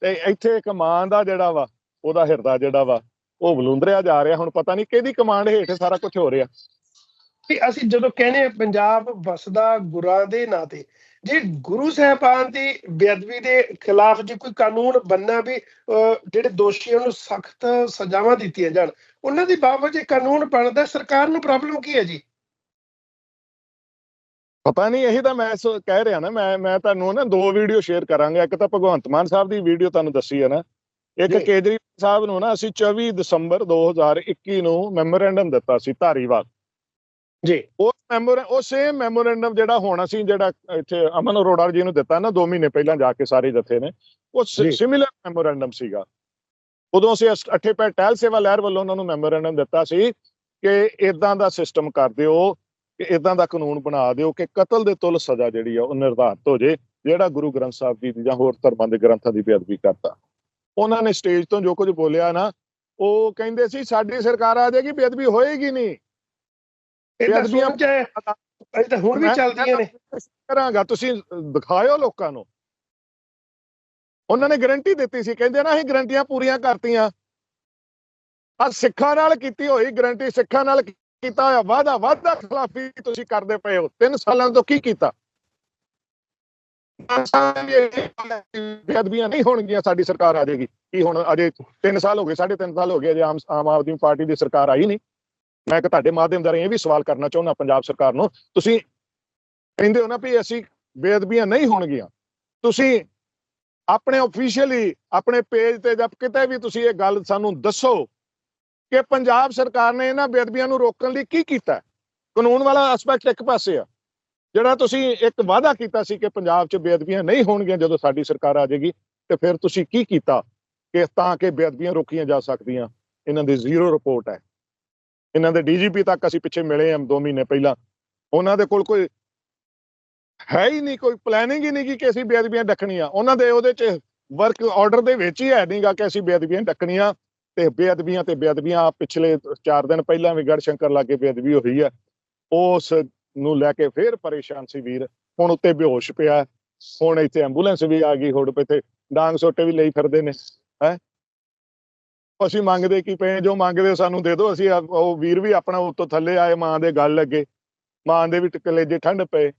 ਤੇ ਇੱਥੇ ਇੱਕ ਮਾਂ ਦਾ ਜਿਹੜਾ ਵਾ ਉਹਦਾ ਹਿਰਦਾ ਜਿਹੜਾ ਵਾ ਉਹ ਬਲੁੰਦਰਿਆ ਜਾ ਰਿਹਾ ਹੁਣ ਪਤਾ ਨਹੀਂ ਕਿਹਦੀ ਕਮਾਂਡ ਹੇਠ ਸਾਰਾ ਕੁਝ ਹੋ ਰਿਹਾ। ਕਿ ਅਸੀਂ ਜਦੋਂ ਕਹਿੰਦੇ ਪੰਜਾਬ ਵਸਦਾ ਗੁਰਾਂ ਦੇ ਨਾਂ ਤੇ ਜੇ ਗੁਰੂ ਸਾਹਿਬਾਨ ਦੀ ਬੇਅਦਬੀ ਦੇ ਖਿਲਾਫ ਜੇ ਕੋਈ ਕਾਨੂੰਨ ਬੰਨਾ ਵੀ ਜਿਹੜੇ ਦੋਸ਼ੀਆਂ ਨੂੰ ਸਖਤ ਸਜ਼ਾਵਾਂ ਦਿੱਤੀਆਂ ਜਾਣ ਉਹਨਾਂ ਦੀ ਬਾਬਤ ਜੇ ਕਾਨੂੰਨ ਬਣਦਾ ਸਰਕਾਰ ਨੂੰ ਪ੍ਰੋਬਲਮ ਕੀ ਹੈ ਜੀ? ਪਤਾ ਨਹੀਂ ਇਹੀ ਤਾਂ ਮੈਂ ਕਹਿ ਰਿਹਾ ਨਾ ਮੈਂ ਮੈਂ ਤੁਹਾਨੂੰ ਨਾ ਦੋ ਵੀਡੀਓ ਸ਼ੇਅਰ ਕਰਾਂਗਾ ਇੱਕ ਤਾਂ ਭਗਵੰਤ ਮਾਨ ਸਾਹਿਬ ਦੀ ਵੀਡੀਓ ਤੁਹਾਨੂੰ ਦੱਸੀ ਹੈ ਨਾ। ਇੱਕ ਜੀ। ਕੇਜਰੀਵਾਲ ਸਾਹਿਬ ਨੂੰ ਨਾ ਅਸੀਂ 24 ਦਸੰਬਰ 2021 ਨੂੰ ਮੈਮੋਰੈਂਡਮ ਦਿੱਤਾ ਸੀ ਧਾਰੀਵਾਲ ਜੀ ਉਹ ਮੈਮੋਰ ਉਹ ਸੇਮ ਮੈਮੋਰੈਂਡਮ ਜਿਹੜਾ ਹੋਣਾ ਸੀ ਜਿਹੜਾ ਇੱਥੇ ਅਮਨ ਅਰੋੜਾ ਜੀ ਨੂੰ ਦਿੱਤਾ ਨਾ 2 ਮਹੀਨੇ ਪਹਿਲਾਂ ਜਾ ਕੇ ਸਾਰੇ ਜਥੇ ਨੇ ਉਹ। ਸਿਮਿਲਰ ਮੈਮੋਰੈਂਡਮ ਸੀਗਾ ਉਦੋਂ ਅਸੀਂ ਅਸ- ਅੱਠੇ ਪੈ ਟਹਿਲ ਸੇਵਾ ਲਹਿਰ ਵੱਲੋਂ ਉਹਨਾਂ ਨੂੰ ਮੈਮੋਰੈਂਡਮ ਦਿੱਤਾ ਸੀ ਕਿ ਇਦਾਂ ਦਾ ਸਿਸਟਮ ਕਰ ਦਿਓ ਕਿ ਇਦਾਂ ਦਾ ਕਾਨੂੰਨ ਬਣਾ ਦਿਓ ਕਿ ਕਤਲ ਦੇ ਤੁਲ ਸਜ਼ਾ ਜਿਹੜੀ ਆ ਉਹ ਨਿਰਧਾਰਤ ਹੋ ਜੇ ਜਿਹੜਾ ਗੁਰੂ ਗ੍ਰੰਥ ਸਾਹਿਬ ਜੀ ਦੀ ਜਾਂ ਹੋਰ ਧਰਮਾਂ ਦੇ ਗ੍ਰੰਥਾਂ ਦੀ ਬੇਅਦਬੀ ਕਰਤਾ ਉਹਨਾਂ ਨੇ ਸਟੇਜ ਤੋਂ ਜੋ ਕੁਝ ਬੋਲਿਆ ਨਾ ਉਹ ਕਹਿੰਦੇ ਸੀ ਸਾਡੀ ਸਰਕਾਰ ਆ ਜਾਏਗੀ ਬੇਅਦਬੀ ਹੋਏਗੀ ਨਹੀਂ। ਬੇਅਦਬੀਆਂ- ਇਹ ਤਾਂ ਹੁਣ ਵੀ ਚੱਲਦੀਆਂ ਨੇ। ਕਰਾਂਗਾ ਤੁਸੀਂ ਦਿਖਾਇਓ ਲੋਕਾਂ ਨੂੰ। ਉਹਨਾਂ ਨੇ ਗਰੰਟੀ ਦਿੱਤੀ ਸੀ ਕਹਿੰਦੇ ਨਾ ਅਸੀਂ ਗਰੰਟੀਆਂ ਪੂਰੀਆਂ ਕਰਤੀਆਂ। ਆ ਸਿੱਖਾਂ ਨਾਲ ਕੀਤੀ ਹੋਈ ਗਰੰਟੀ ਸਿੱਖਾਂ ਨਾਲ ਕੀਤਾ ਹੋਇਆ ਵਾਅਦਾ ਵਾਅਦਾ ਖਿਲਾਫੀ ਤੁਸੀਂ ਕਰਦੇ ਪਏ ਹੋ। 3 ਸਾਲਾਂ ਤੋਂ ਕੀ ਕੀਤਾ? ਬੇਅਦਬੀਆਂ ਨਹੀਂ ਹੋਣਗੀਆਂ ਸਾਡੀ ਸਰਕਾਰ ਆ ਜਾਏਗੀ। ਕੀ ਹੁਣ ਅਜੇ 3 ਸਾਲ ਹੋ ਗਏ 3.5 ਸਾਲ ਹੋ ਗਏ, ਅਜੇ ਆਮ ਆਮ ਆਦਮੀ ਪਾਰਟੀ ਦੀ ਸਰਕਾਰ ਆਈ ਨਹੀਂ। ਮੈਂ ਇੱਕ ਤੁਹਾਡੇ ਮਾਧਿਅਮ ਰਾਹੀਂ ਇਹ ਵੀ ਸਵਾਲ ਕਰਨਾ ਚਾਹੁੰਦਾ ਪੰਜਾਬ ਸਰਕਾਰ ਨੂੰ। ਤੁਸੀਂ ਕਹਿੰਦੇ ਹੋ ਨਾ ਵੀ ਅਸੀਂ ਬੇਅਦਬੀਆਂ ਨਹੀਂ ਹੋਣਗੀਆਂ। ਤੁਸੀਂ ਆਪਣੇ ਆਫੀਸ਼ੀਅਲੀ ਆਪਣੇ ਪੇਜ ਤੇ ਜਾਂ ਕਿਤੇ ਵੀ ਤੁਸੀਂ ਇਹ ਗੱਲ ਸਾਨੂੰ ਦੱਸੋ ਕਿ ਪੰਜਾਬ ਸਰਕਾਰ ਨੇ ਇਹਨਾਂ ਬੇਅਦਬੀਆਂ ਨੂੰ ਰੋਕਣ ਲਈ ਕੀ ਕੀਤਾ? ਕਾਨੂੰਨ ਵਾਲਾ ਐਸਪੈਕਟ ਇੱਕ ਪਾਸੇ ਆ। ਜਿਹੜਾ ਤੁਸੀਂ ਇੱਕ ਵਾਅਦਾ ਕੀਤਾ ਸੀ ਕਿ ਪੰਜਾਬ 'ਚ ਬੇਅਦਬੀਆਂ ਨਹੀਂ ਹੋਣਗੀਆਂ ਜਦੋਂ ਸਾਡੀ ਸਰਕਾਰ ਆ ਜਾਏਗੀ, ਤੇ ਫਿਰ ਤੁਸੀਂ ਕੀ ਕੀਤਾ ਕਿ ਤਾਂ ਕਿ ਬੇਅਦਬੀਆਂ ਰੋਕੀਆਂ ਜਾ ਸਕਦੀਆਂ? ਇਹਨਾਂ ਦੀ ਜ਼ੀਰੋ ਰਿਪੋਰਟ ਹੈ। ਇਹਨਾਂ ਦੇ ਡੀਜੀਪੀ ਤੱਕ ਅਸੀਂ ਪਿੱਛੇ ਮਿਲੇ ਹਾਂ 2 ਮਹੀਨੇ ਪਹਿਲਾਂ। ਉਹਨਾਂ ਦੇ ਕੋਲ ਕੋਈ ਹੈ ਹੀ ਨਹੀਂ, ਕੋਈ ਪਲੈਨਿੰਗ ਹੀ ਨਹੀਂ ਗੀ ਕਿ ਅਸੀਂ ਬੇਅਦਬੀਆਂ ਡੱਕਣੀਆਂ। ਉਹਨਾਂ ਦੇ ਉਹਦੇ ਚ ਵਰਕ ਆਰਡਰ ਦੇ ਵਿੱਚ ਹੀ ਹੈ ਨਹੀਂਗਾ ਕਿ ਅਸੀਂ ਬੇਅਦਬੀਆਂ ਡੱਕਣੀਆਂ। ਤੇ ਬੇਅਦਬੀਆਂ ਤੇ ਬੇਅਦਬੀਆਂ ਪਿਛਲੇ 4 ਦਿਨ ਪਹਿਲਾਂ ਵੀ ਗੜ ਸ਼ੰਕਰ ਲਾਗੇ ਬੇਅਦਬੀ ਹੋਈ ਹੈ। ਉਸ ਨੂੰ ਲੈ ਕੇ ਫੇਰ ਪਰੇਸ਼ਾਨ ਸੀ ਵੀਰ। ਹੁਣ ਉੱਤੇ ਬੇਹੋਸ਼ ਪਿਆ ਹੁਣ ਇੱਥੇ ਐਂਬੂਲੈਂਸ ਵੀ ਆ ਗਈ, ਹੁਣ ਇੱਥੇ ਡਾਂਗ ਸੋਟੇ ਵੀ ਲਈ ਫਿਰਦੇ ਨੇ, ਹੈ। ਅਸੀਂ ਮੰਗਦੇ ਕੀ ਪਏ ਜੋ ਮੰਗਦੇ ਸਾਨੂੰ ਦੇ ਦਿਓ। ਅਸੀਂ ਉਹ ਵੀਰ ਵੀ ਆਪਣਾ ਉੱਤੋਂ ਥੱਲੇ ਆਏ, ਮਾਂ ਦੇ ਗੱਲ ਲੱਗੇ ਮਾਂ ਦੇ ਵੀ ਕਲੇਜੇ ਠੰਡ ਪਏ।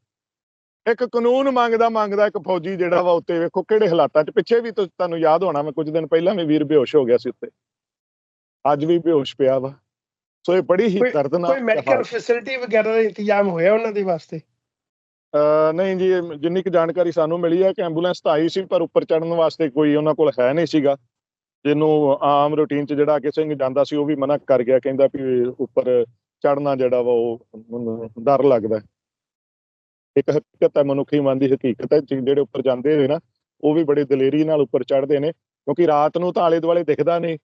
ਇੱਕ ਕਾਨੂੰਨ ਮੰਗਦਾ ਮੰਗਦਾ ਇੱਕ ਫੌਜੀ ਜਿਹੜਾ ਵਾ ਉੱਤੇ ਵੇਖੋ ਕਿਹੜੇ ਹਾਲਾਤਾਂ 'ਚ। ਪਿੱਛੇ ਵੀ ਤੁਹਾਨੂੰ ਯਾਦ ਹੋਣਾ ਮੈਂ ਕੁਝ ਦਿਨ ਪਹਿਲਾਂ ਵੀ ਵੀਰ ਬੇਹੋਸ਼ ਹੋ ਗਿਆ ਸੀ ਉੱਤੇ। ਅੱਜ ਵੀ ਬੇਹੋਸ਼ ਪਿਆ ਵਾ। ਸੋ ਇਹ ਬੜੀ ਹੀ ਕੋਈ ਦਰਦਨਾਕ ਮੈਡੀਕਲ ਹਾਲਤ- ਫੈਸਿਲਿਟੀ ਵਗੈਰਾ ਦਾ ਇੰਤਜ਼ਾਮ ਹੋਇਆ ਉਹਨਾਂ ਦੇ ਵਾਸਤੇ? ਨਹੀਂ ਜੀ ਜਿੰਨੀ ਕੁ ਜਾਣਕਾਰੀ ਸਾਨੂੰ ਮਿਲੀ ਹੈ ਕਿ ਐਂਬੂਲੈਂਸ ਤਾਂ ਆਈ ਸੀ ਪਰ ਉੱਪਰ ਚੜਨ ਵਾਸਤੇ ਕੋਈ ਉਹਨਾਂ ਕੋਲ ਹੈ ਨਹੀਂ ਸੀਗਾ। ਜਿਹਨੂੰ ਆਮ ਰੂਟੀਨ 'ਚ ਜਿਹੜਾ ਕਿ ਸਿੰਘ ਜਾਂਦਾ ਸੀ ਉਹ ਵੀ ਮਨਾ ਕਰ ਗਿਆ ਕਹਿੰਦਾ ਵੀ ਉੱਪਰ ਚੜਨਾ ਜਿਹੜਾ ਵਾ ਉਹ ਡਰ ਲੱਗਦਾ। ਇੱਕ ਹਕੀਕਤ ਹੈ ਮਨੁੱਖੀ ਮਨ ਦੀ ਹਕੀਕਤ ਹੈ ਜਿਹੜੇ ਉੱਪਰ ਜਾਂਦੇ ਨੇ ਨਾ ਉਹ ਵੀ ਬੜੀ ਦਲੇਰੀ ਨਾਲ ਉੱਪਰ ਚੜ੍ਹਦੇ ਨੇ ਕਿਉਂਕਿ ਰਾਤ ਨੂੰ ਤਾਂ ਆਲੇ ਦੁਆਲੇ ਦਿਖਦਾ ਨਹੀਂ।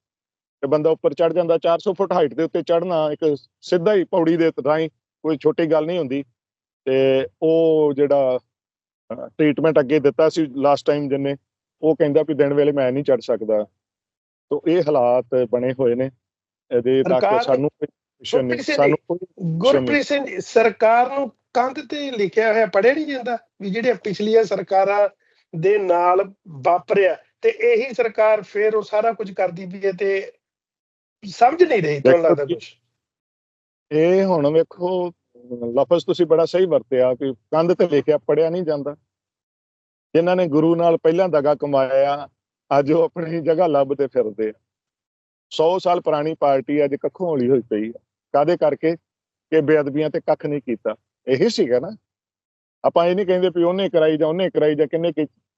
ਤੇ ਬੰਦਾ ਉੱਪਰ ਚੜ ਜਾਂਦਾ 400 ਫੁੱਟ ਹਾਈਟ ਦੇ ਉੱਤੇ ਚੜ੍ਹਨਾ ਇੱਕ ਸਿੱਧਾ ਹੀ ਪੌੜੀ ਦੇ ਰਾਹੀਂ ਕੋਈ ਛੋਟੀ ਗੱਲ ਨਹੀਂ ਹੁੰਦੀ। ਤੇ ਉਹ ਜਿਹੜਾ ਟ੍ਰੀਟਮੈਂਟ ਅੱਗੇ ਦਿੱਤਾ ਸੀ ਲਾਸਟ ਟਾਈਮ ਜਿੰਨੇ ਉਹ ਕਹਿੰਦਾ ਵੀ ਦਿਨ ਵੇਲੇ ਮੈਂ ਨਹੀਂ ਚੜ ਸਕਦਾ। ਤੋਂ ਇਹ ਹਾਲਾਤ ਬਣੇ ਹੋਏ ਨੇ। ਇਹਦੇ ਤੱਕ ਸਰਕਾਰ- ਸਾਨੂੰ ਸਿੰਘ ਸਾਨੂੰ ਕੋਈ ਗੁਰਪ੍ਰੀਤ ਸਿੰਘ ਸਰਕਾਰ ਨੂੰ ਕੰਧ ਤੇ ਲਿਖਿਆ ਹੋਇਆ ਪੜਿਆ ਨਹੀਂ ਜਾਂਦਾ ਵੀ ਜਿਹੜੇ ਪਿਛਲੀਆਂ ਸਰਕਾਰਾਂ ਦੇ ਨਾਲ ਵਾਪਰਿਆ। ਤੇ ਇਹੀ ਸਰਕਾਰ ਫੇਰ ਉਹ ਸਾਰਾ ਕੁਝ ਕਰਦੀ ਵੀ ਹੈ ਤੇ ਸਮਝ ਨਹੀਂ ਰਹੀ ਤੁਹਾਨੂੰ ਲੱਗਦਾ ਕੁਝ ਇਹ ਹੁਣ ਵੇਖੋ ਲਫ਼ਜ਼ ਤੁਸੀਂ ਬੜਾ ਸਹੀ ਵਰਤਿਆ ਕਿ ਕੰਧ ਤੇ ਲਿਖਿਆ ਪੜਿਆ ਨਹੀਂ ਜਾਂਦਾ। ਜਿਨ੍ਹਾਂ ਨੇ ਗੁਰੂ ਨਾਲ ਪਹਿਲਾਂ ਦਗਾ ਕਮਾਇਆ ਅੱਜ ਉਹ ਆਪਣੀ ਜਗ੍ਹਾ ਲੱਭਦੇ ਫਿਰਦੇ ਆ। 100 ਸਾਲ ਪੁਰਾਣੀ ਪਾਰਟੀ ਅੱਜ ਕੱਖੋਂ ਹੌਲੀ ਹੋਈ ਪਈ ਆ। ਕਾਦੇ ਕਰਕੇ? ਕਿ ਬੇਅਦਬੀਆਂ ਤੇ ਕੱਖ ਨਹੀਂ ਕੀਤਾ। ਇਹੀ ਸੀਗਾ ਨਾ। ਆਪਾਂ ਇਹ ਨਹੀਂ ਕਹਿੰਦੇ ਵੀ ਉਹਨੇ ਕਰਾਈ ਜਾਂ ਉਹਨੇ ਕਰਾਈ ਜਾਂ ਕਿੰਨੇ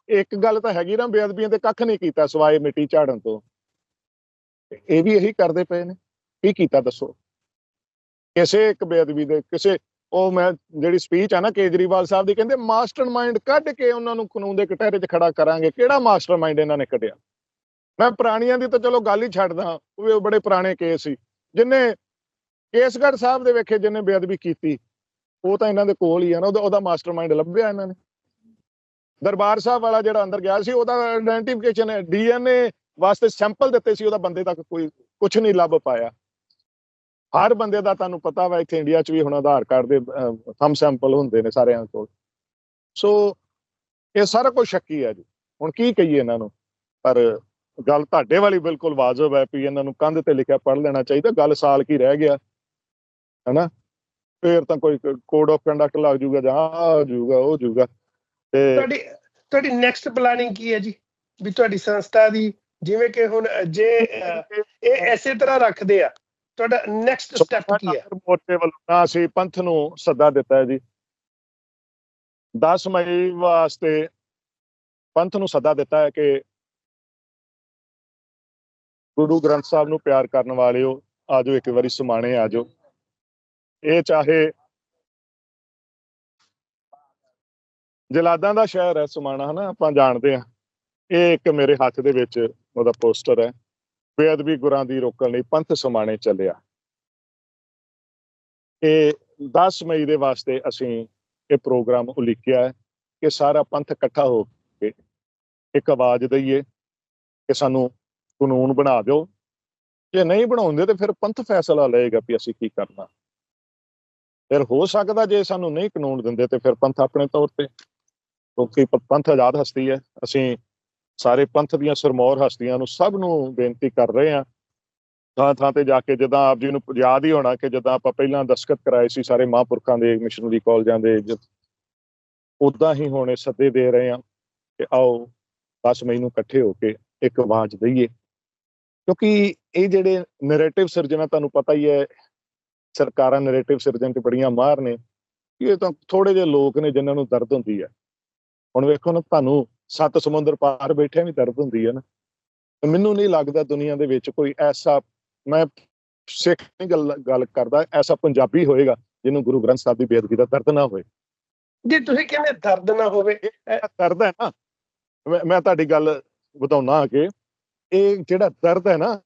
ਇੱਕ ਗੱਲ ਤਾਂ ਹੈਗੀ ਨਾ ਬੇਅਦਬੀਆਂ ਤੇ ਕੱਖ ਨਹੀਂ ਕੀਤਾ ਸਵਾਏ ਮਿੱਟੀ ਝਾੜਨ ਤੇ। ਇਹ ਵੀ ਇਹੀ ਕਰਦੇ ਪਏ ਨੇ। ਕੀ ਕੀਤਾ ਦੱਸੋ। ਕਿਸੇ ਇੱਕ ਬੇਅਦਬੀ ਦੇ, ਕਿਸੇ ਉਹ ਮੈਂ ਜਿਹੜੀ ਸਪੀਚ ਆ ਨਾ ਕੇਜਰੀਵਾਲ ਸਾਹਿਬ ਦੀ, ਕਹਿੰਦੇ ਮਾਸਟਰਮਾਈਂਡ ਕੱਢ ਕੇ ਉਹਨਾਂ ਨੂੰ ਕਾਨੂੰਨ ਦੇ ਕਟਹਿਰੇ 'ਚ ਖੜਾ ਕਰਾਂਗੇ। ਕਿਹੜਾ ਮਾਸਟਰਮਾਈਂਡ ਇਹਨਾਂ ਨੇ ਕੱਢਿਆ? ਮੈਂ ਪੁਰਾਣੀਆਂ ਦੀ ਤਾਂ ਚਲੋ ਗੱਲ ਹੀ ਛੱਡਦਾ ਉਹ ਬੜੇ ਪੁਰਾਣੇ ਕੇਸ ਸੀ। ਜਿਨੇ ਕੇਸਗੜ੍ਹ ਸਾਹਿਬ ਦੇ ਵੇਖੇ ਜਿਨੇ ਬੇਅਦਬੀ ਕੀਤੀ, ਉਹ ਤਾਂ ਇਹਨਾਂ ਦੇ ਕੋਲ ਹੀ ਆ ਨਾ, ਉਹਦਾ ਉਹਦਾ ਮਾਸਟਰਮਾਈਂਡ ਲੱਭਿਆ ਇਹਨਾਂ ਨੇ। ਦਰਬਾਰ ਸਾਹਿਬ ਵਾਲਾ ਜਿਹੜਾ ਅੰਦਰ ਗਿਆ ਸੀ, ਉਹਦਾ ਆਇਡੈਂਟੀਫਿਕੇਸ਼ਨ ਹੈ ਡੀਐਨਏ ਵਾਸਤੇ ਸੈਂਪਲ ਦਿੱਤੇ ਸੀ, ਉਹਦਾ ਬੰਦੇ ਤੱਕ ਕੋਈ ਕੁਝ ਨਹੀਂ ਲੱਭ ਪਾਇਆ। ਹਰ ਬੰਦੇ ਦਾ ਤੁਹਾਨੂੰ ਪਤਾ ਵਾ, ਇੱਥੇ ਇੰਡੀਆ 'ਚ ਵੀ ਹੁਣ ਆਧਾਰ ਕਾਰਡ ਦੇ ਥੰਮ ਸੈਂਪਲ ਹੁੰਦੇ ਨੇ ਸਾਰਿਆਂ ਕੋਲ। ਸੋ ਇਹ ਸਾਰਾ ਕੁਝ ਸ਼ੱਕੀ ਹੈ ਜੀ। ਹੁਣ ਕੀ ਕਹੀਏ ਇਹਨਾਂ ਨੂੰ? ਪਰ ਗੱਲ ਤੁਹਾਡੇ ਵਾਲੀ ਬਿਲਕੁਲ ਵਾਜਬ ਹੈ ਵੀ ਇਹਨਾਂ ਨੂੰ ਕੰਧ ਤੇ ਲਿਖਿਆ ਪੜ੍ਹ ਲੈਣਾ ਚਾਹੀਦਾ, ਗੱਲ ਸਾਲ ਕੀ ਰਹਿ ਗਿਆ। ਹੈਨਾ? ਫੇਰ ਤਾਂ ਕੋਈ ਕੋਡ ਆਫ ਕੰਡਕਟ ਲੱਗ ਜੂਗਾ ਜਾਂ ਆਹ ਜੂਗਾ, ਉਹ ਜੂਗਾ। ਤੇ ਤੁਹਾਡੀ ਤੁਹਾਡੀ ਨੈਕਸਟ ਪਲਾਨਿੰਗ ਕੀ ਹੈ ਜੀ? ਵੀ ਤੁਹਾਡੀ ਸੰਸਥਾ ਦੀ ਜਿਵੇਂ ਕਿ ਹੁਣ ਜੇ ਇਹ ਐਸੇ ਤਰ੍ਹਾਂ ਰੱਖਦੇ ਆ ਤੁਹਾਡਾ ਨੈਕਸਟ ਸਟੈਪ ਕੀ ਹੈ? ਮੋਰਚੇ ਵੱਲੋਂ ਨਾ ਅਸੀਂ ਪੰਥ ਨੂੰ ਸੱਦਾ ਦਿੱਤਾ ਹੈ ਜੀ। 10 ਮਈ ਵਾਸਤੇ ਪੰਥ ਨੂੰ ਸੱਦਾ ਦਿੱਤਾ ਹੈ ਕਿ ਗੁਰੂ ਗ੍ਰੰਥ ਸਾਹਿਬ ਨੂੰ ਪਿਆਰ ਕਰਨ ਵਾਲਿਓ ਆਜੋ ਇੱਕ ਵਾਰੀ ਸਮਾਣੇ ਆਜੋ। ਇਹ ਚਾਹੇ ਜਲਾਦਾਂ ਦਾ ਸ਼ਹਿਰ ਹੈ ਸਮਾਣਾ ਹਨਾ ਆਪਾਂ ਜਾਣਦੇ ਆ ਇਹ ਇੱਕ ਮੇਰੇ ਹੱਥ ਦੇ ਵਿੱਚ ਉਹਦਾ ਪੋਸਟਰ ਹੈ। ਬੇਅਦਬੀ ਗੁਰਾਂ ਦੀ ਰੋਕਣ ਲਈ ਪੰਥ ਸਮਾਣੇ ਚੱਲਿਆ। ਇਹ 10 ਮਈ ਦੇ ਵਾਸਤੇ ਅਸੀਂ ਇਹ ਪ੍ਰੋਗਰਾਮ ਉਲੀਕਿਆ ਹੈ ਕਿ ਸਾਰਾ ਪੰਥ ਇਕੱਠਾ ਹੋ ਕੇ ਇੱਕ ਆਵਾਜ਼ ਦਈਏ ਕਿ ਸਾਨੂੰ ਕਾਨੂੰਨ ਬਣਾ ਦਿਓ। ਜੇ ਨਹੀਂ ਬਣਾਉਂਦੇ ਤੇ ਫਿਰ ਪੰਥ ਫੈਸਲਾ ਲਏਗਾ ਵੀ ਅਸੀਂ ਕੀ ਕਰਨਾ। ਫਿਰ ਹੋ ਸਕਦਾ ਜੇ ਸਾਨੂੰ ਨਹੀਂ ਕਾਨੂੰਨ ਦਿੰਦੇ ਤੇ ਫਿਰ ਪੰਥ ਆਪਣੇ ਤੌਰ ਤੇ, ਕਿਉਂਕਿ ਪੰਥ ਆਜ਼ਾਦ ਹਸਤੀ ਹੈ। ਅਸੀਂ ਸਾਰੇ ਪੰਥ ਦੀਆਂ ਸਰਮੌਰ ਹਸਤੀਆਂ ਨੂੰ ਸਭ ਨੂੰ ਬੇਨਤੀ ਕਰ ਰਹੇ ਹਾਂ। ਥਾਂ ਥਾਂ ਤੇ ਜਾ ਕੇ ਜਦੋਂ ਆਪ ਜੀ ਨੂੰ ਯਾਦ ਹੀ ਹੋਣਾ ਕਿ ਜਦੋਂ ਆਪਾਂ ਪਹਿਲਾਂ ਦਸਖਤ ਕਰਾਏ ਸੀ ਸਾਰੇ ਮਹਾਂਪੁਰਖਾਂ ਦੇ, ਮਿਸ਼ਨਰੀ ਕਾਲਜਾਂ ਦੇ ਉਦਾਂ ਹੀ ਹੋਣੇ ਸੱਦੇ ਦੇ ਰਹੇ ਹਾਂ ਕਿ ਆਓ 10 ਮਈ ਨੂੰ ਇਕੱਠੇ ਹੋ ਕੇ ਇੱਕ ਆਵਾਜ਼ ਦਈਏ। ਕਿਉਂਕਿ ਇਹ ਜਿਹੜੇ ਨੈਰੇਟਿਵ ਸਿਰਜਣਾ ਤੁਹਾਨੂੰ ਪਤਾ ਹੀ ਹੈ, ਸਰਕਾਰਾਂ ਨੈਰੇਟਿਵ ਸਿਰਜਣ ਤੇ ਬੜੀਆਂ ਮਾਹਰ ਨੇ। ਇਹ ਤਾਂ ਥੋੜੇ ਜਿਹੇ ਲੋਕ ਨੇ ਜਿਨ੍ਹਾਂ ਨੂੰ ਦਰਦ ਹੁੰਦੀ ਹੈ। ਹੁਣ ਵੇਖੋ ਨਾ ਤੁਹਾਨੂੰ ਸੱਤ ਸਮੁੰਦਰ ਪਾਰ ਬੈਠਿਆਂ ਵੀ ਦਰਦ ਹੁੰਦੀ ਹੈ ਨਾ। ਮੈਨੂੰ ਨਹੀਂ ਲੱਗਦਾ ਦੁਨੀਆ ਦੇ ਵਿੱਚ ਕੋਈ ਐਸਾ ਮੈਂ ਸਿੱਖ ਨਹੀਂ ਗੱਲ ਗੱਲ ਕਰਦਾ ਐਸਾ ਪੰਜਾਬੀ ਹੋਏਗਾ ਜਿਹਨੂੰ ਗੁਰੂ ਗ੍ਰੰਥ ਸਾਹਿਬ ਦੀ ਬੇਅਦਬੀ ਦਾ ਦਰਦ ਨਾ ਹੋਵੇ ਜੇ ਤੁਸੀਂ ਕਹਿੰਦੇ ਦਰਦ ਨਾ ਹੋਵੇ ਇਹ ਦਰਦ ਹੈ ਨਾ ਮੈਂ- ਮੈਂ ਤੁਹਾਡੀ ਗੱਲ ਵਧਾਉਣਾ ਕਿ ਇਹ ਜਿਹੜਾ ਦਰਦ ਹੈ ਨਾ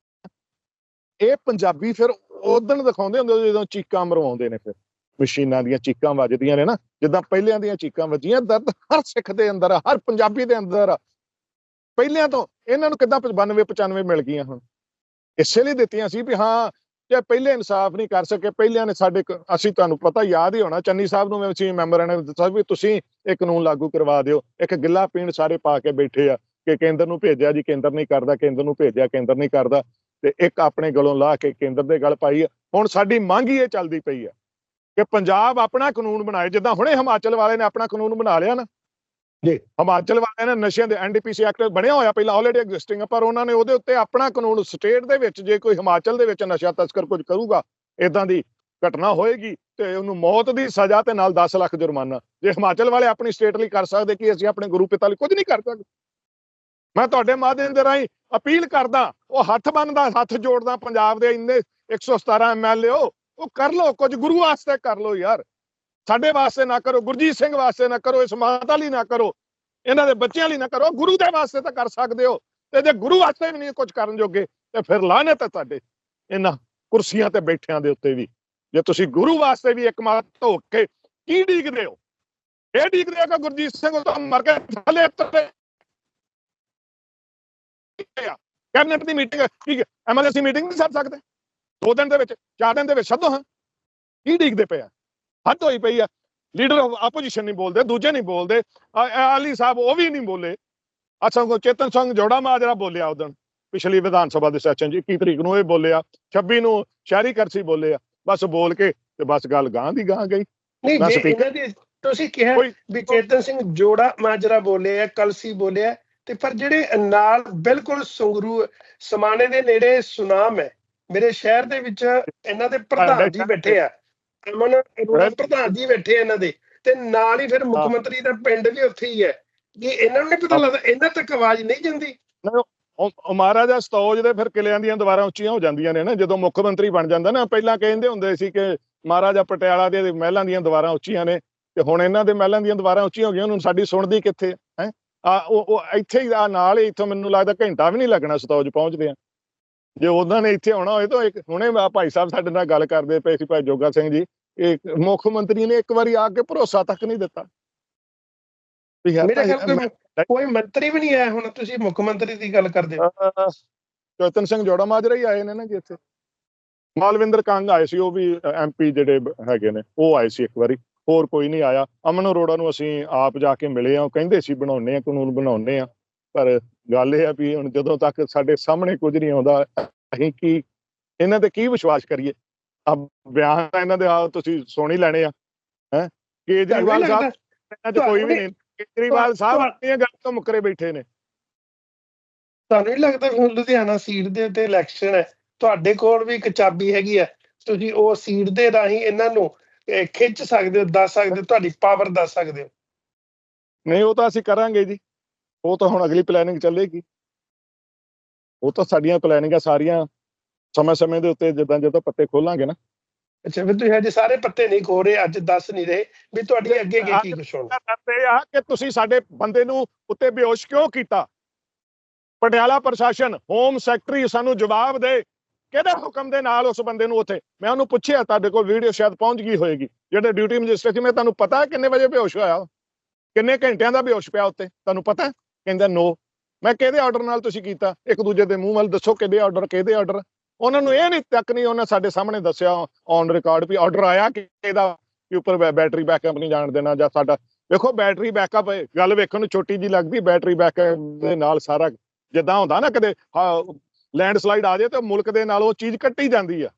ਇਹ ਪੰਜਾਬੀ ਫਿਰ ਉਦੋਂ ਦਿਖਾਉਂਦੇ ਹੁੰਦੇ ਜਦੋਂ ਚੀਕਾਂ ਮਰਵਾਉਂਦੇ ਨੇ ਫਿਰ। ਮਸ਼ੀਨਾਂ ਦੀਆਂ ਚੀਕਾਂ ਵੱਜਦੀਆਂ ਨੇ ਨਾ ਜਿੱਦਾਂ ਪਹਿਲਿਆਂ ਦੀਆਂ ਚੀਕਾਂ ਵੱਜੀਆਂ ਦਰਦ ਹਰ ਸਿੱਖ ਦੇ ਅੰਦਰ ਆ, ਹਰ ਪੰਜਾਬੀ ਦੇ ਅੰਦਰ ਆ। ਪਹਿਲਿਆਂ ਤੋਂ ਇਹਨਾਂ ਨੂੰ ਕਿੱਦਾਂ 92 95 ਮਿਲ ਗਈਆਂ ਹੁਣ। ਇਸੇ ਲਈ ਦਿੱਤੀਆਂ ਸੀ ਵੀ ਹਾਂ ਜੇ ਪਹਿਲੇ ਇਨਸਾਫ ਨਹੀਂ ਕਰ ਸਕੇ ਪਹਿਲਿਆਂ ਨੇ ਸਾਡੇ ਅਸੀਂ ਤੁਹਾਨੂੰ ਪਤਾ ਯਾਦ ਹੀ ਹੋਣਾ ਚੰਨੀ ਸਾਹਿਬ ਨੂੰ ਅਸੀਂ ਮੈਂਬਰਾਂ ਨੇ ਦਿੱਤਾ ਵੀ ਤੁਸੀਂ ਇਹ ਕਾਨੂੰਨ ਲਾਗੂ ਕਰਵਾ ਦਿਓ ਇੱਕ ਗਿੱਲਾ ਪੀਣ ਸਾਰੇ ਪਾ ਕੇ ਬੈਠੇ ਆ ਕਿ ਕੇਂਦਰ ਨੂੰ ਭੇਜਿਆ ਜੀ ਕੇਂਦਰ ਨਹੀਂ ਕਰਦਾ ਕੇਂਦਰ ਨੂੰ ਭੇਜਿਆ ਕੇਂਦਰ ਨਹੀਂ ਕਰਦਾ ਤੇ ਇੱਕ ਆਪਣੇ ਗਲੋਂ ਲਾ ਕੇ ਕੇਂਦਰ ਦੇ ਗੱਲ ਪਾਈ ਆ। ਹੁਣ ਸਾਡੀ ਮੰਗ ਹੀ ਇਹ ਚੱਲਦੀ ਪਈ ਆ। ਕਿ ਪੰਜਾਬ ਆਪਣਾ ਕਾਨੂੰਨ ਬਣਾਏ ਜਿੱਦਾਂ ਹੁਣੇ ਹਿਮਾਚਲ ਵਾਲੇ ਨੇ ਆਪਣਾ ਕਾਨੂੰਨ ਬਣਾ ਲਿਆ ਨਾ। ਜੀ। ਹਿਮਾਚਲ ਵਾਲਿਆਂ ਨੇ ਨਸ਼ਿਆਂ ਦੇ ਐਨਡੀਪੀਸੀ ਐਕਟ ਬਣਿਆ ਹੋਇਆ ਪਹਿਲਾਂ ਆਲਰੇਡੀ ਐਗਜ਼ਿਸਟਿੰਗ ਆ ਪਰ ਉਹਨਾਂ ਨੇ ਉਹਦੇ ਉੱਤੇ ਆਪਣਾ ਕਾਨੂੰਨ ਸਟੇਟ ਦੇ ਵਿੱਚ ਜੇ ਕੋਈ ਹਿਮਾਚਲ ਦੇ ਵਿੱਚ ਨਸ਼ਾ ਤਸਕਰ ਕੁਝ ਕਰੂਗਾ ਇਦਾਂ ਦੀ ਘਟਨਾ ਹੋਏਗੀ ਤੇ ਉਹਨੂੰ ਮੌਤ ਦੀ ਸਜ਼ਾ ਤੇ ਨਾਲ 10 ਲੱਖ ਜੁਰਮਾਨਾ। ਜੇ ਹਿਮਾਚਲ ਵਾਲੇ ਆਪਣੀ ਸਟੇਟ ਲਈ ਕਰ ਸਕਦੇ ਕਿ ਅਸੀਂ ਆਪਣੇ ਗੁਰੂ ਪਿਤਾ ਲਈ ਕੁਝ ਨਹੀਂ ਕਰ ਸਕਦੇ। ਮੈਂ ਤੁਹਾਡੇ ਮਾਧਿਅਮ ਦੇ ਰਾਹੀਂ ਅਪੀਲ ਕਰਦਾ ਉਹ ਹੱਥ ਬੰਨਦਾ ਹੱਥ ਜੋੜਦਾ ਪੰਜਾਬ ਦੇ ਇੰਨੇ 117 ਐਮਐਲਏ ਉਹ ਕਰ ਲਓ ਕੁਝ ਗੁਰੂ ਵਾਸਤੇ ਕਰ ਲਓ ਯਾਰ ਸਾਡੇ ਵਾਸਤੇ ਨਾ ਕਰੋ ਗੁਰਜੀਤ ਸਿੰਘ ਵਾਸਤੇ ਨਾ ਕਰੋ ਇਸ ਮਾਤਾ ਲਈ ਨਾ ਕਰੋ ਇਹਨਾਂ ਦੇ ਬੱਚਿਆਂ ਲਈ ਨਾ ਕਰੋ ਗੁਰੂ ਦੇ ਵਾਸਤੇ ਤਾਂ ਕਰ ਸਕਦੇ ਹੋ ਤੇ ਜੇ ਗੁਰੂ ਵਾਸਤੇ ਵੀ ਨਹੀਂ ਕੁਝ ਕਰਨ ਜੋਗੇ ਤੇ ਫਿਰ ਲਾਹਨਤ ਹੈ ਤੁਹਾਡੇ ਇਹਨਾਂ ਕੁਰਸੀਆਂ ਤੇ ਬੈਠਿਆਂ ਦੇ ਉੱਤੇ ਵੀ ਜੇ ਤੁਸੀਂ ਗੁਰੂ ਵਾਸਤੇ ਵੀ ਇੱਕ ਮਾਤ ਧੋ ਕੇ ਕੀ ਡੀਕਦੇ ਹੋ ਇਹ ਡੀਕਦੇ ਹੋ ਕਿ ਗੁਰਜੀਤ ਸਿੰਘ ਤਾਂ ਮਰ ਕੇ ਥੱਲੇ ਉੱਤਰੇ ਕੈਬਨਿਟ ਦੀ ਮੀਟਿੰਗ ਕੀ ਐਮਐਲਸੀ ਮੀਟਿੰਗ ਨਹੀਂ ਸੱਦ ਸਕਦੇ ਦੋ ਦਿਨ ਦੇ ਵਿੱਚ ਚਾਰ ਦਿਨ ਦੇ ਵਿੱਚ ਸੱਦੋ ਹਾਂ। ਕੀ ਡੀਕਦੇ ਪਏ ਆ? ਹੱਦ ਹੋਈ ਪਈ ਆ। ਲੀਡਰ ਆਫ ਆਪੋਜੀਸ਼ਨ ਨਹੀਂ ਬੋਲਦੇ ਦੂਜੇ ਨਹੀਂ ਬੋਲਦੇ। ਅਲੀ ਸਾਹਿਬ ਉਹ ਵੀ ਨਹੀਂ ਬੋਲੇ। ਅਸਾਂ ਕੋ ਚੇਤਨ ਸਿੰਘ ਜੋੜਾ ਮਾਜਰਾ ਬੋਲਿਆ ਉਦੋਂ ਪਿਛਲੀ ਵਿਧਾਨ ਸਭਾ ਦੇ ਸੈਸ਼ਨ ਜੀ 21 ਤਰੀਕ ਨੂੰ ਇਹ ਬੋਲਿਆ। 26 ਨੂੰ ਸ਼ਹਿਰੀ ਕਰਸੀ ਬੋਲੇ ਆ ਬਸ ਬੋਲ ਕੇ ਤੇ ਬਸ ਗੱਲ ਗਾਂ ਦੀ ਗਾਂ ਗਈ। ਨਹੀਂ ਇਹਨਾਂ ਦੀ ਤੁਸੀਂ ਕਿਹਾ ਵੀ ਚੇਤਨ ਸਿੰਘ ਜੋੜਾ ਮਾਜਰਾ ਬੋਲੇ ਆ ਕਲਸੀ ਬੋਲਿਆ ਤੇ ਪਰ ਜਿਹੜੇ ਨਾਲ ਬਿਲਕੁਲ ਸੰਗਰੂ ਸਮਾਣੇ ਦੇ ਨੇੜੇ ਸੁਨਾਮ ਹੈ ਮੇਰੇ ਸ਼ਹਿਰ ਦੇ ਵਿੱਚ ਇਹਨਾਂ ਦੇ ਪ੍ਰਧਾਨ ਜੀ ਬੈਠੇ ਆ। ਅਮਨ ਅਰੋੜਾ ਪ੍ਰਧਾਨ ਜੀ ਬੈਠੇ ਆ ਇਹਨਾਂ ਦੇ। ਤੇ ਨਾਲ ਹੀ ਫਿਰ ਮੁੱਖ। ਮੰਤਰੀ ਦਾ ਪਿੰਡ ਵੀ ਉੱਥੇ ਹੀ ਹੈ। ਕਿ ਇਹਨਾਂ ਨੂੰ ਨਹੀਂ ਪਤਾ ਲੱਗਦਾ ਇਹਨਾਂ ਤੱਕ ਆਵਾਜ਼ ਨਹੀਂ ਜਾਂਦੀ। ਉਹ ਮਹਾਰਾਜਾ ਸਤੌਜ ਦੇ ਫਿਰ ਕਿਲਿਆਂ ਦੀਆਂ ਦੀਵਾਰਾਂ ਉੱਚੀਆਂ ਹੋ ਜਾਂਦੀਆਂ ਨੇ ਨਾ। ਜਦੋਂ ਮੁੱਖ ਮੰਤਰੀ ਬਣ ਜਾਂਦਾ ਨਾ ਪਹਿਲਾਂ ਕਹਿੰਦੇ ਹੁੰਦੇ ਸੀ ਕਿ ਮਹਾਰਾਜਾ ਪਟਿਆਲਾ ਦੇ ਮਹਿਲਾਂ ਦੀਆਂ ਦੀਵਾਰਾਂ ਉੱਚੀਆਂ ਨੇ। ਤੇ ਹੁਣ ਇਹਨਾਂ ਦੇ ਮਹਿਲਾਂ ਦੀਆਂ ਦੀਵਾਰਾਂ ਉੱਚੀਆਂ ਹੋ ਗਈਆਂ ਹੁਣ ਸਾਡੀ ਸੁਣਦੀ ਕਿੱਥੇ ਹੈ? ਆ ਉਹ ਉਹ ਇੱਥੇ ਹੀ ਆ ਨਾਲ ਹੀ ਇੱਥੋਂ ਮੈਨੂੰ ਲੱਗਦਾ ਘੰਟਾ ਵੀ ਨਹੀਂ ਲੱਗਣਾ ਸਤੌਜ ਪਹੁੰਚਦੇ ਆ ਜੇ ਉਹਨਾਂ ਨੇ ਇੱਥੇ ਆਉਣਾ ਹੋਏ ਤਾਂ ਇੱਕ ਹੁਣੇ ਭਾਈ ਸਾਹਿਬ ਸਾਡੇ ਨਾਲ ਗੱਲ ਕਰਦੇ ਪਏ ਸੀ ਭਾਈ ਜੋਗਾ ਸਿੰਘ ਜੀ ਇਹ ਮੁੱਖ ਮੰਤਰੀ ਨੇ ਇੱਕ ਵਾਰੀ ਆ ਕੇ ਭਰੋਸਾ ਤੱਕ ਨਹੀਂ ਦਿੱਤਾ। ਮੇਰੇ ਖਿਆਲ ਕੋਈ ਕੋਈ ਮੰਤਰੀ ਵੀ ਨਹੀਂ ਆਇਆ ਹੁਣ ਤੁਸੀਂ ਮੁੱਖ ਮੰਤਰੀ ਦੀ ਗੱਲ ਕਰਦੇ ਹੋ। ਚੇਤਨ ਸਿੰਘ ਜੋੜਾ ਮਾਜਰਾ ਹੀ ਆਏ ਨੇ ਨਾ ਜੀ ਇੱਥੇ। ਮਾਲਵਿੰਦਰ ਕੰਗ ਆਏ ਸੀ ਉਹ ਵੀ ਐਮਪੀ ਜਿਹੜੇ ਹੈਗੇ ਨੇ ਉਹ ਆਏ ਸੀ ਇੱਕ ਵਾਰੀ ਹੋਰ ਕੋਈ ਨਹੀਂ ਆਇਆ। ਅਮਨ ਅਰੋੜਾ ਨੂੰ ਅਸੀਂ ਆਪ ਜਾ ਕੇ ਮਿਲੇ ਆ ਉਹ ਕਹਿੰਦੇ ਸੀ ਬਣਾਉਣੇ ਆ ਕਾਨੂੰਨ ਬਣਾਉਣੇ ਆ ਪਰ ਗੱਲ ਇਹ ਆ ਵੀ ਹੁਣ ਜਦੋਂ ਤੱਕ ਸਾਡੇ ਸਾਹਮਣੇ ਕੁਝ ਨਹੀਂ ਆਉਂਦਾ ਅਸੀਂ ਕੀ ਇਹਨਾਂ ਤੇ ਕੀ ਵਿਸ਼ਵਾਸ ਕਰੀਏ? ਆ ਬਿਆਨ ਤਾਂ ਇਹਨਾਂ ਦੇ ਆ ਤੁਸੀਂ ਸੁਣ ਲੈਣੇ ਆ ਹੈ? ਕੇਜਰੀਵਾਲ ਸਾਹਿਬ ਇਹਨਾਂ 'ਚ ਕੋਈ ਵੀ ਨਹੀਂ। ਕੇਜਰੀਵਾਲ ਸਾਹਿਬ ਆਪਣੀਆਂ ਗੱਲ ਤੋਂ ਮੁੱਕਰੇ ਬੈਠੇ ਨੇ। ਤੁਹਾਨੂੰ ਨਹੀਂ ਲੱਗਦਾ ਹੁਣ ਲੁਧਿਆਣਾ ਸੀਟ ਦੇ ਉੱਤੇ ਇਲੈਕਸ਼ਨ ਹੈ? ਤੁਹਾਡੇ ਕੋਲ ਵੀ ਇੱਕ ਚਾਬੀ ਹੈਗੀ ਹੈ ਤੁਸੀਂ ਉਹ ਸੀਟ ਦੇ ਰਾਹੀਂ ਇਹਨਾਂ ਨੂੰ ਖਿੱਚ ਸਕਦੇ ਹੋ ਦੱਸ ਸਕਦੇ ਹੋ ਤੁਹਾਡੀ ਪਾਵਰ ਦੱਸ ਸਕਦੇ ਹੋ। ਨਹੀਂ ਉਹ ਤਾਂ ਅਸੀਂ ਕਰਾਂਗੇ ਜੀ। ਉਹ ਤਾਂ ਹੁਣ ਅਗਲੀ ਪਲੈਨਿੰਗ ਚੱਲੇਗੀ। ਉਹ ਤਾਂ ਸਾਡੀਆਂ ਪਲੈਨਿੰਗਾਂ ਸਾਰੀਆਂ ਸਮੇਂ-ਸਮੇਂ ਦੇ ਉੱਤੇ ਜਿੱਦਾਂ ਜਦੋਂ ਪੱਤੇ ਖੋਲਾਂਗੇ ਨਾ। ਅੱਛਾ ਵੀ ਤੁਸੀਂ ਹਜੇ ਸਾਰੇ ਪੱਤੇ ਨਹੀਂ ਖੋ ਰਹੇ ਅੱਜ ਦੱਸ ਨਹੀਂ ਰਹੇ ਵੀ ਤੁਹਾਡੀ ਅੱਗੇ ਅੱਗੇ ਕੀ ਕੁਛ ਹੋਣਾ। ਤੇ ਆ ਕਿ ਤੁਸੀਂ ਸਾਡੇ ਬੰਦੇ ਨੂੰ ਉੱਤੇ ਬੇਹੋਸ਼ ਕਿਉਂ ਕੀਤਾ? ਪਟਿਆਲਾ ਪ੍ਰਸ਼ਾਸਨ ਹੋਮ ਸੈਕਟਰੀ ਸਾਨੂੰ ਜਵਾਬ ਦੇ। ਕਿਹੜੇ ਹੁਕਮ ਦੇ ਨਾਲ ਉਸ ਬੰਦੇ ਨੂੰ ਉੱਥੇ? ਮੈਂ ਉਹਨੂੰ ਪੁੱਛਿਆ ਤੁਹਾਡੇ ਕੋਲ ਵੀਡੀਓ ਸ਼ਾਇਦ ਪਹੁੰਚ ਗਈ ਹੋਏਗੀ। ਜਿਹੜੇ ਡਿਊਟੀ ਮੈਜਿਸਟ੍ਰੇਟ ਸੀ ਮੈਂ ਤੁਹਾਨੂੰ ਪਤਾ ਕਿੰਨੇ ਵਜੇ ਬੇਹੋਸ਼ ਹੋਇਆ? ਕਿੰਨੇ ਘੰਟਿਆਂ ਦਾ ਬੇਹੋਸ਼ ਪਿਆ ਉੱਤੇ ਤੁਹਾਨੂੰ ਪਤਾ? ਹੈ? ਕਹਿੰਦਾ ਨੋ ਮੈਂ ਕਿਹਦੇ ਆਰਡਰ ਨਾਲ ਤੁਸੀਂ ਕੀਤਾ? ਇੱਕ ਦੂਜੇ ਦੇ ਮੂੰਹ ਵੱਲ ਦੱਸੋ ਕਿਹਦੇ ਆਰਡਰ ਕਿਹਦੇ ਆਰਡਰ ਉਹਨਾਂ ਨੂੰ ਇਹ ਨਹੀਂ ਤੱਕ ਨਹੀਂ ਉਹਨਾਂ ਸਾਡੇ ਸਾਹਮਣੇ ਦੱਸਿਆ ਔਨ ਰਿਕਾਰਡ ਵੀ ਆਰਡਰ ਆਇਆ ਕਿਹਦਾ ਕਿ ਉੱਪਰ ਬੈਟਰੀ ਬੈਕਅਪ ਨਹੀਂ ਜਾਣ ਦੇਣਾ ਜਾਂ ਸਾਡਾ। ਵੇਖੋ ਬੈਟਰੀ ਬੈਕਅਪ ਗੱਲ ਵੇਖਣ ਨੂੰ ਛੋਟੀ ਜੀ ਲੱਗਦੀ ਬੈਟਰੀ ਬੈਕਅਪ ਦੇ ਨਾਲ ਸਾਰਾ ਜਿੱਦਾਂ ਹੁੰਦਾ ਨਾ ਕਦੇ ਲੈਂਡਸਲਾਈਡ ਆ ਜਾਏ ਤੇ ਮੁਲਕ ਦੇ ਨਾਲ ਉਹ ਚੀਜ਼ ਕੱਟੀ ਜਾਂਦੀ ਆ।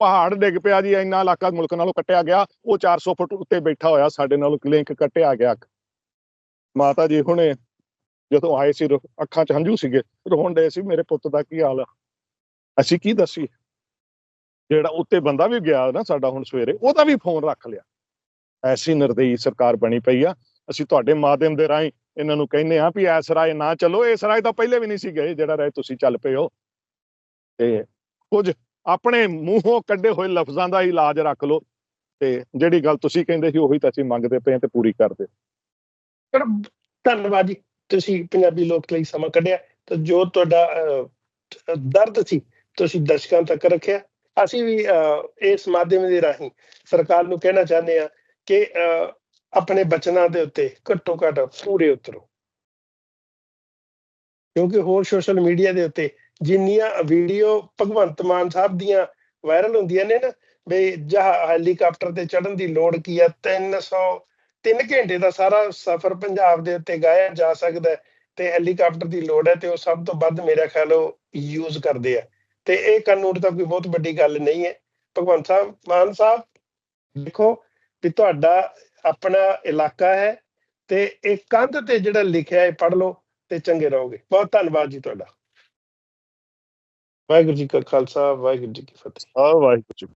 ਪਹਾੜ ਡਿੱਗ ਪਿਆ ਜੀ, ਇੰਨਾ ਇਲਾਕਾ ਮੁਲਕ ਨਾਲੋਂ ਕੱਟਿਆ ਗਿਆ, ਉਹ 400 ਫੁੱਟ ਉੱਤੇ ਬੈਠਾ ਹੋਇਆ ਸਾਡੇ ਨਾਲ ਲਿੰਕ ਕੱਟਿਆ ਗਿਆ। ਮਾਤਾ ਜੀ ਹੁਣੇ ਜਦੋਂ ਆਏ ਸੀ ਰੋ- ਅੱਖਾਂ 'ਚ ਹੰਝੂ ਸੀਗੇ, ਰੋਣ ਡਏ ਸੀ, ਮੇਰੇ ਪੁੱਤ ਦਾ ਕੀ ਹਾਲ ਆ? ਅਸੀਂ ਕੀ ਦੱਸੀ ਜਿਹੜਾ ਉੱਤੇ ਬੰਦਾ ਵੀ ਗਿਆ ਨਾ ਸਾਡਾ ਹੁਣ ਸਵੇਰੇ, ਉਹਦਾ ਵੀ ਫੋਨ ਰੱਖ ਲਿਆ। ਐਸੀ ਨਿਰਦਈ ਸਰਕਾਰ ਬਣੀ ਪਈ ਆ, ਅਸੀਂ ਤੁਹਾਡੇ ਮਾਧਿਅਮ ਦੇ ਰਾਹੀਂ ਇਹਨਾਂ ਨੂੰ ਕਹਿੰਦੇ ਆ ਵੀ ਐਸ ਰਾਏ ਨਾ ਚੱਲੋ। ਇਸ ਰਾਏ ਤਾਂ ਪਹਿਲੇ ਵੀ ਨਹੀਂ ਸੀ ਗਏ, ਜਿਹੜਾ ਰਾਏ ਤੁਸੀਂ ਚੱਲ ਪਏ ਹੋ। ਤੇ ਕੁਝ ਆਪਣੇ ਮੂੰਹੋਂ ਕੱਢੇ ਹੋਏ ਲਫ਼ਜ਼ਾਂ ਦਾ ਇਲਾਜ ਰੱਖ ਲਓ। ਤੇ ਜਿਹੜੀ ਗੱਲ ਤੁਸੀਂ ਕਹਿੰਦੇ ਸੀ, ਉਹੀ ਤਾਂ ਅਸੀਂ ਮੰਗਦੇ ਪਏ ਹਾਂ ਤੇ ਪੂਰੀ ਕਰਦੇ ਪਰ ਧੰਨਵਾਦ ਜੀ। ਤੁਸੀਂ ਪੰਜਾਬੀ ਲੋਕ ਲਈ ਸਮਾਂ ਕੱਢਿਆ, ਤੇ ਜੋ ਤੁਹਾਡਾ ਦਰਦ ਸੀ, ਤੁਸੀਂ ਦਰਸ਼ਕਾਂ ਤੱਕ ਰੱਖਿਆ। ਅਸੀਂ ਵੀ ਇਸ ਮਾਧਿਅਮ ਦੇ ਰਾਹੀਂ ਸਰਕਾਰ ਨੂੰ ਕਹਿਣਾ ਚਾਹੁੰਦੇ ਆ ਕਿ ਆਪਣੇ ਬਚਨਾਂ ਦੇ ਉੱਤੇ ਘੱਟੋ ਘੱਟ ਪੂਰੇ ਉਤਰੋ। ਕਿਉਂਕਿ ਹੋਰ ਸੋਸ਼ਲ ਮੀਡੀਆ ਦੇ ਉੱਤੇ ਜਿੰਨੀਆਂ ਵੀਡੀਓ ਭਗਵੰਤ ਮਾਨ ਸਾਹਿਬ ਦੀਆਂ ਵਾਇਰਲ ਹੁੰਦੀਆਂ ਨੇ ਨਾ ਬਈ ਜਹਾ ਹੈਲੀਕਾਪਟਰ ਤੇ ਚੜਨ ਦੀ ਲੋੜ ਕੀ ਆ 300 ਤਿੰਨ ਘੰਟੇ ਦਾ ਸਾਰਾ ਸਫ਼ਰ ਪੰਜਾਬ ਦੇ ਉੱਤੇ ਗਾਇਆ ਜਾ ਸਕਦਾ ਹੈ ਤੇ ਹੈਲੀਕਾਪਟਰ ਦੀ ਲੋੜ ਹੈ ਤੇ ਉਹ ਸਭ ਤੋਂ ਵੱਧ ਮੇਰਾ ਖਿਆਲ ਉਹ ਯੂਜ਼ ਕਰਦੇ ਆ। ਤੇ ਇਹ ਕਾਨੂੰਨ ਤਾਂ ਕੋਈ ਬਹੁਤ ਵੱਡੀ ਗੱਲ ਨਹੀਂ ਹੈ। ਭਗਵੰਤ ਸਾਹਿਬ, ਮਾਨ ਸਾਹਿਬ, ਦੇਖੋ ਵੀ ਤੁਹਾਡਾ ਆਪਣਾ ਇਲਾਕਾ ਹੈ ਤੇ ਇਹ ਕੰਧ ਤੇ ਜਿਹੜਾ ਲਿਖਿਆ ਹੈ ਪੜ੍ਹ ਲਓ ਤੇ ਚੰਗੇ ਰਹੋਗੇ। ਬਹੁਤ ਧੰਨਵਾਦ ਜੀ ਤੁਹਾਡਾ। ਵਾਹਿਗੁਰੂ ਜੀ ਕਾ ਖਾਲਸਾ, ਵਾਹਿਗੁਰੂ ਜੀ ਕੀ ਫਤਿਹ। ਆ ਵਾਹਿਗੁਰੂ ਜੀ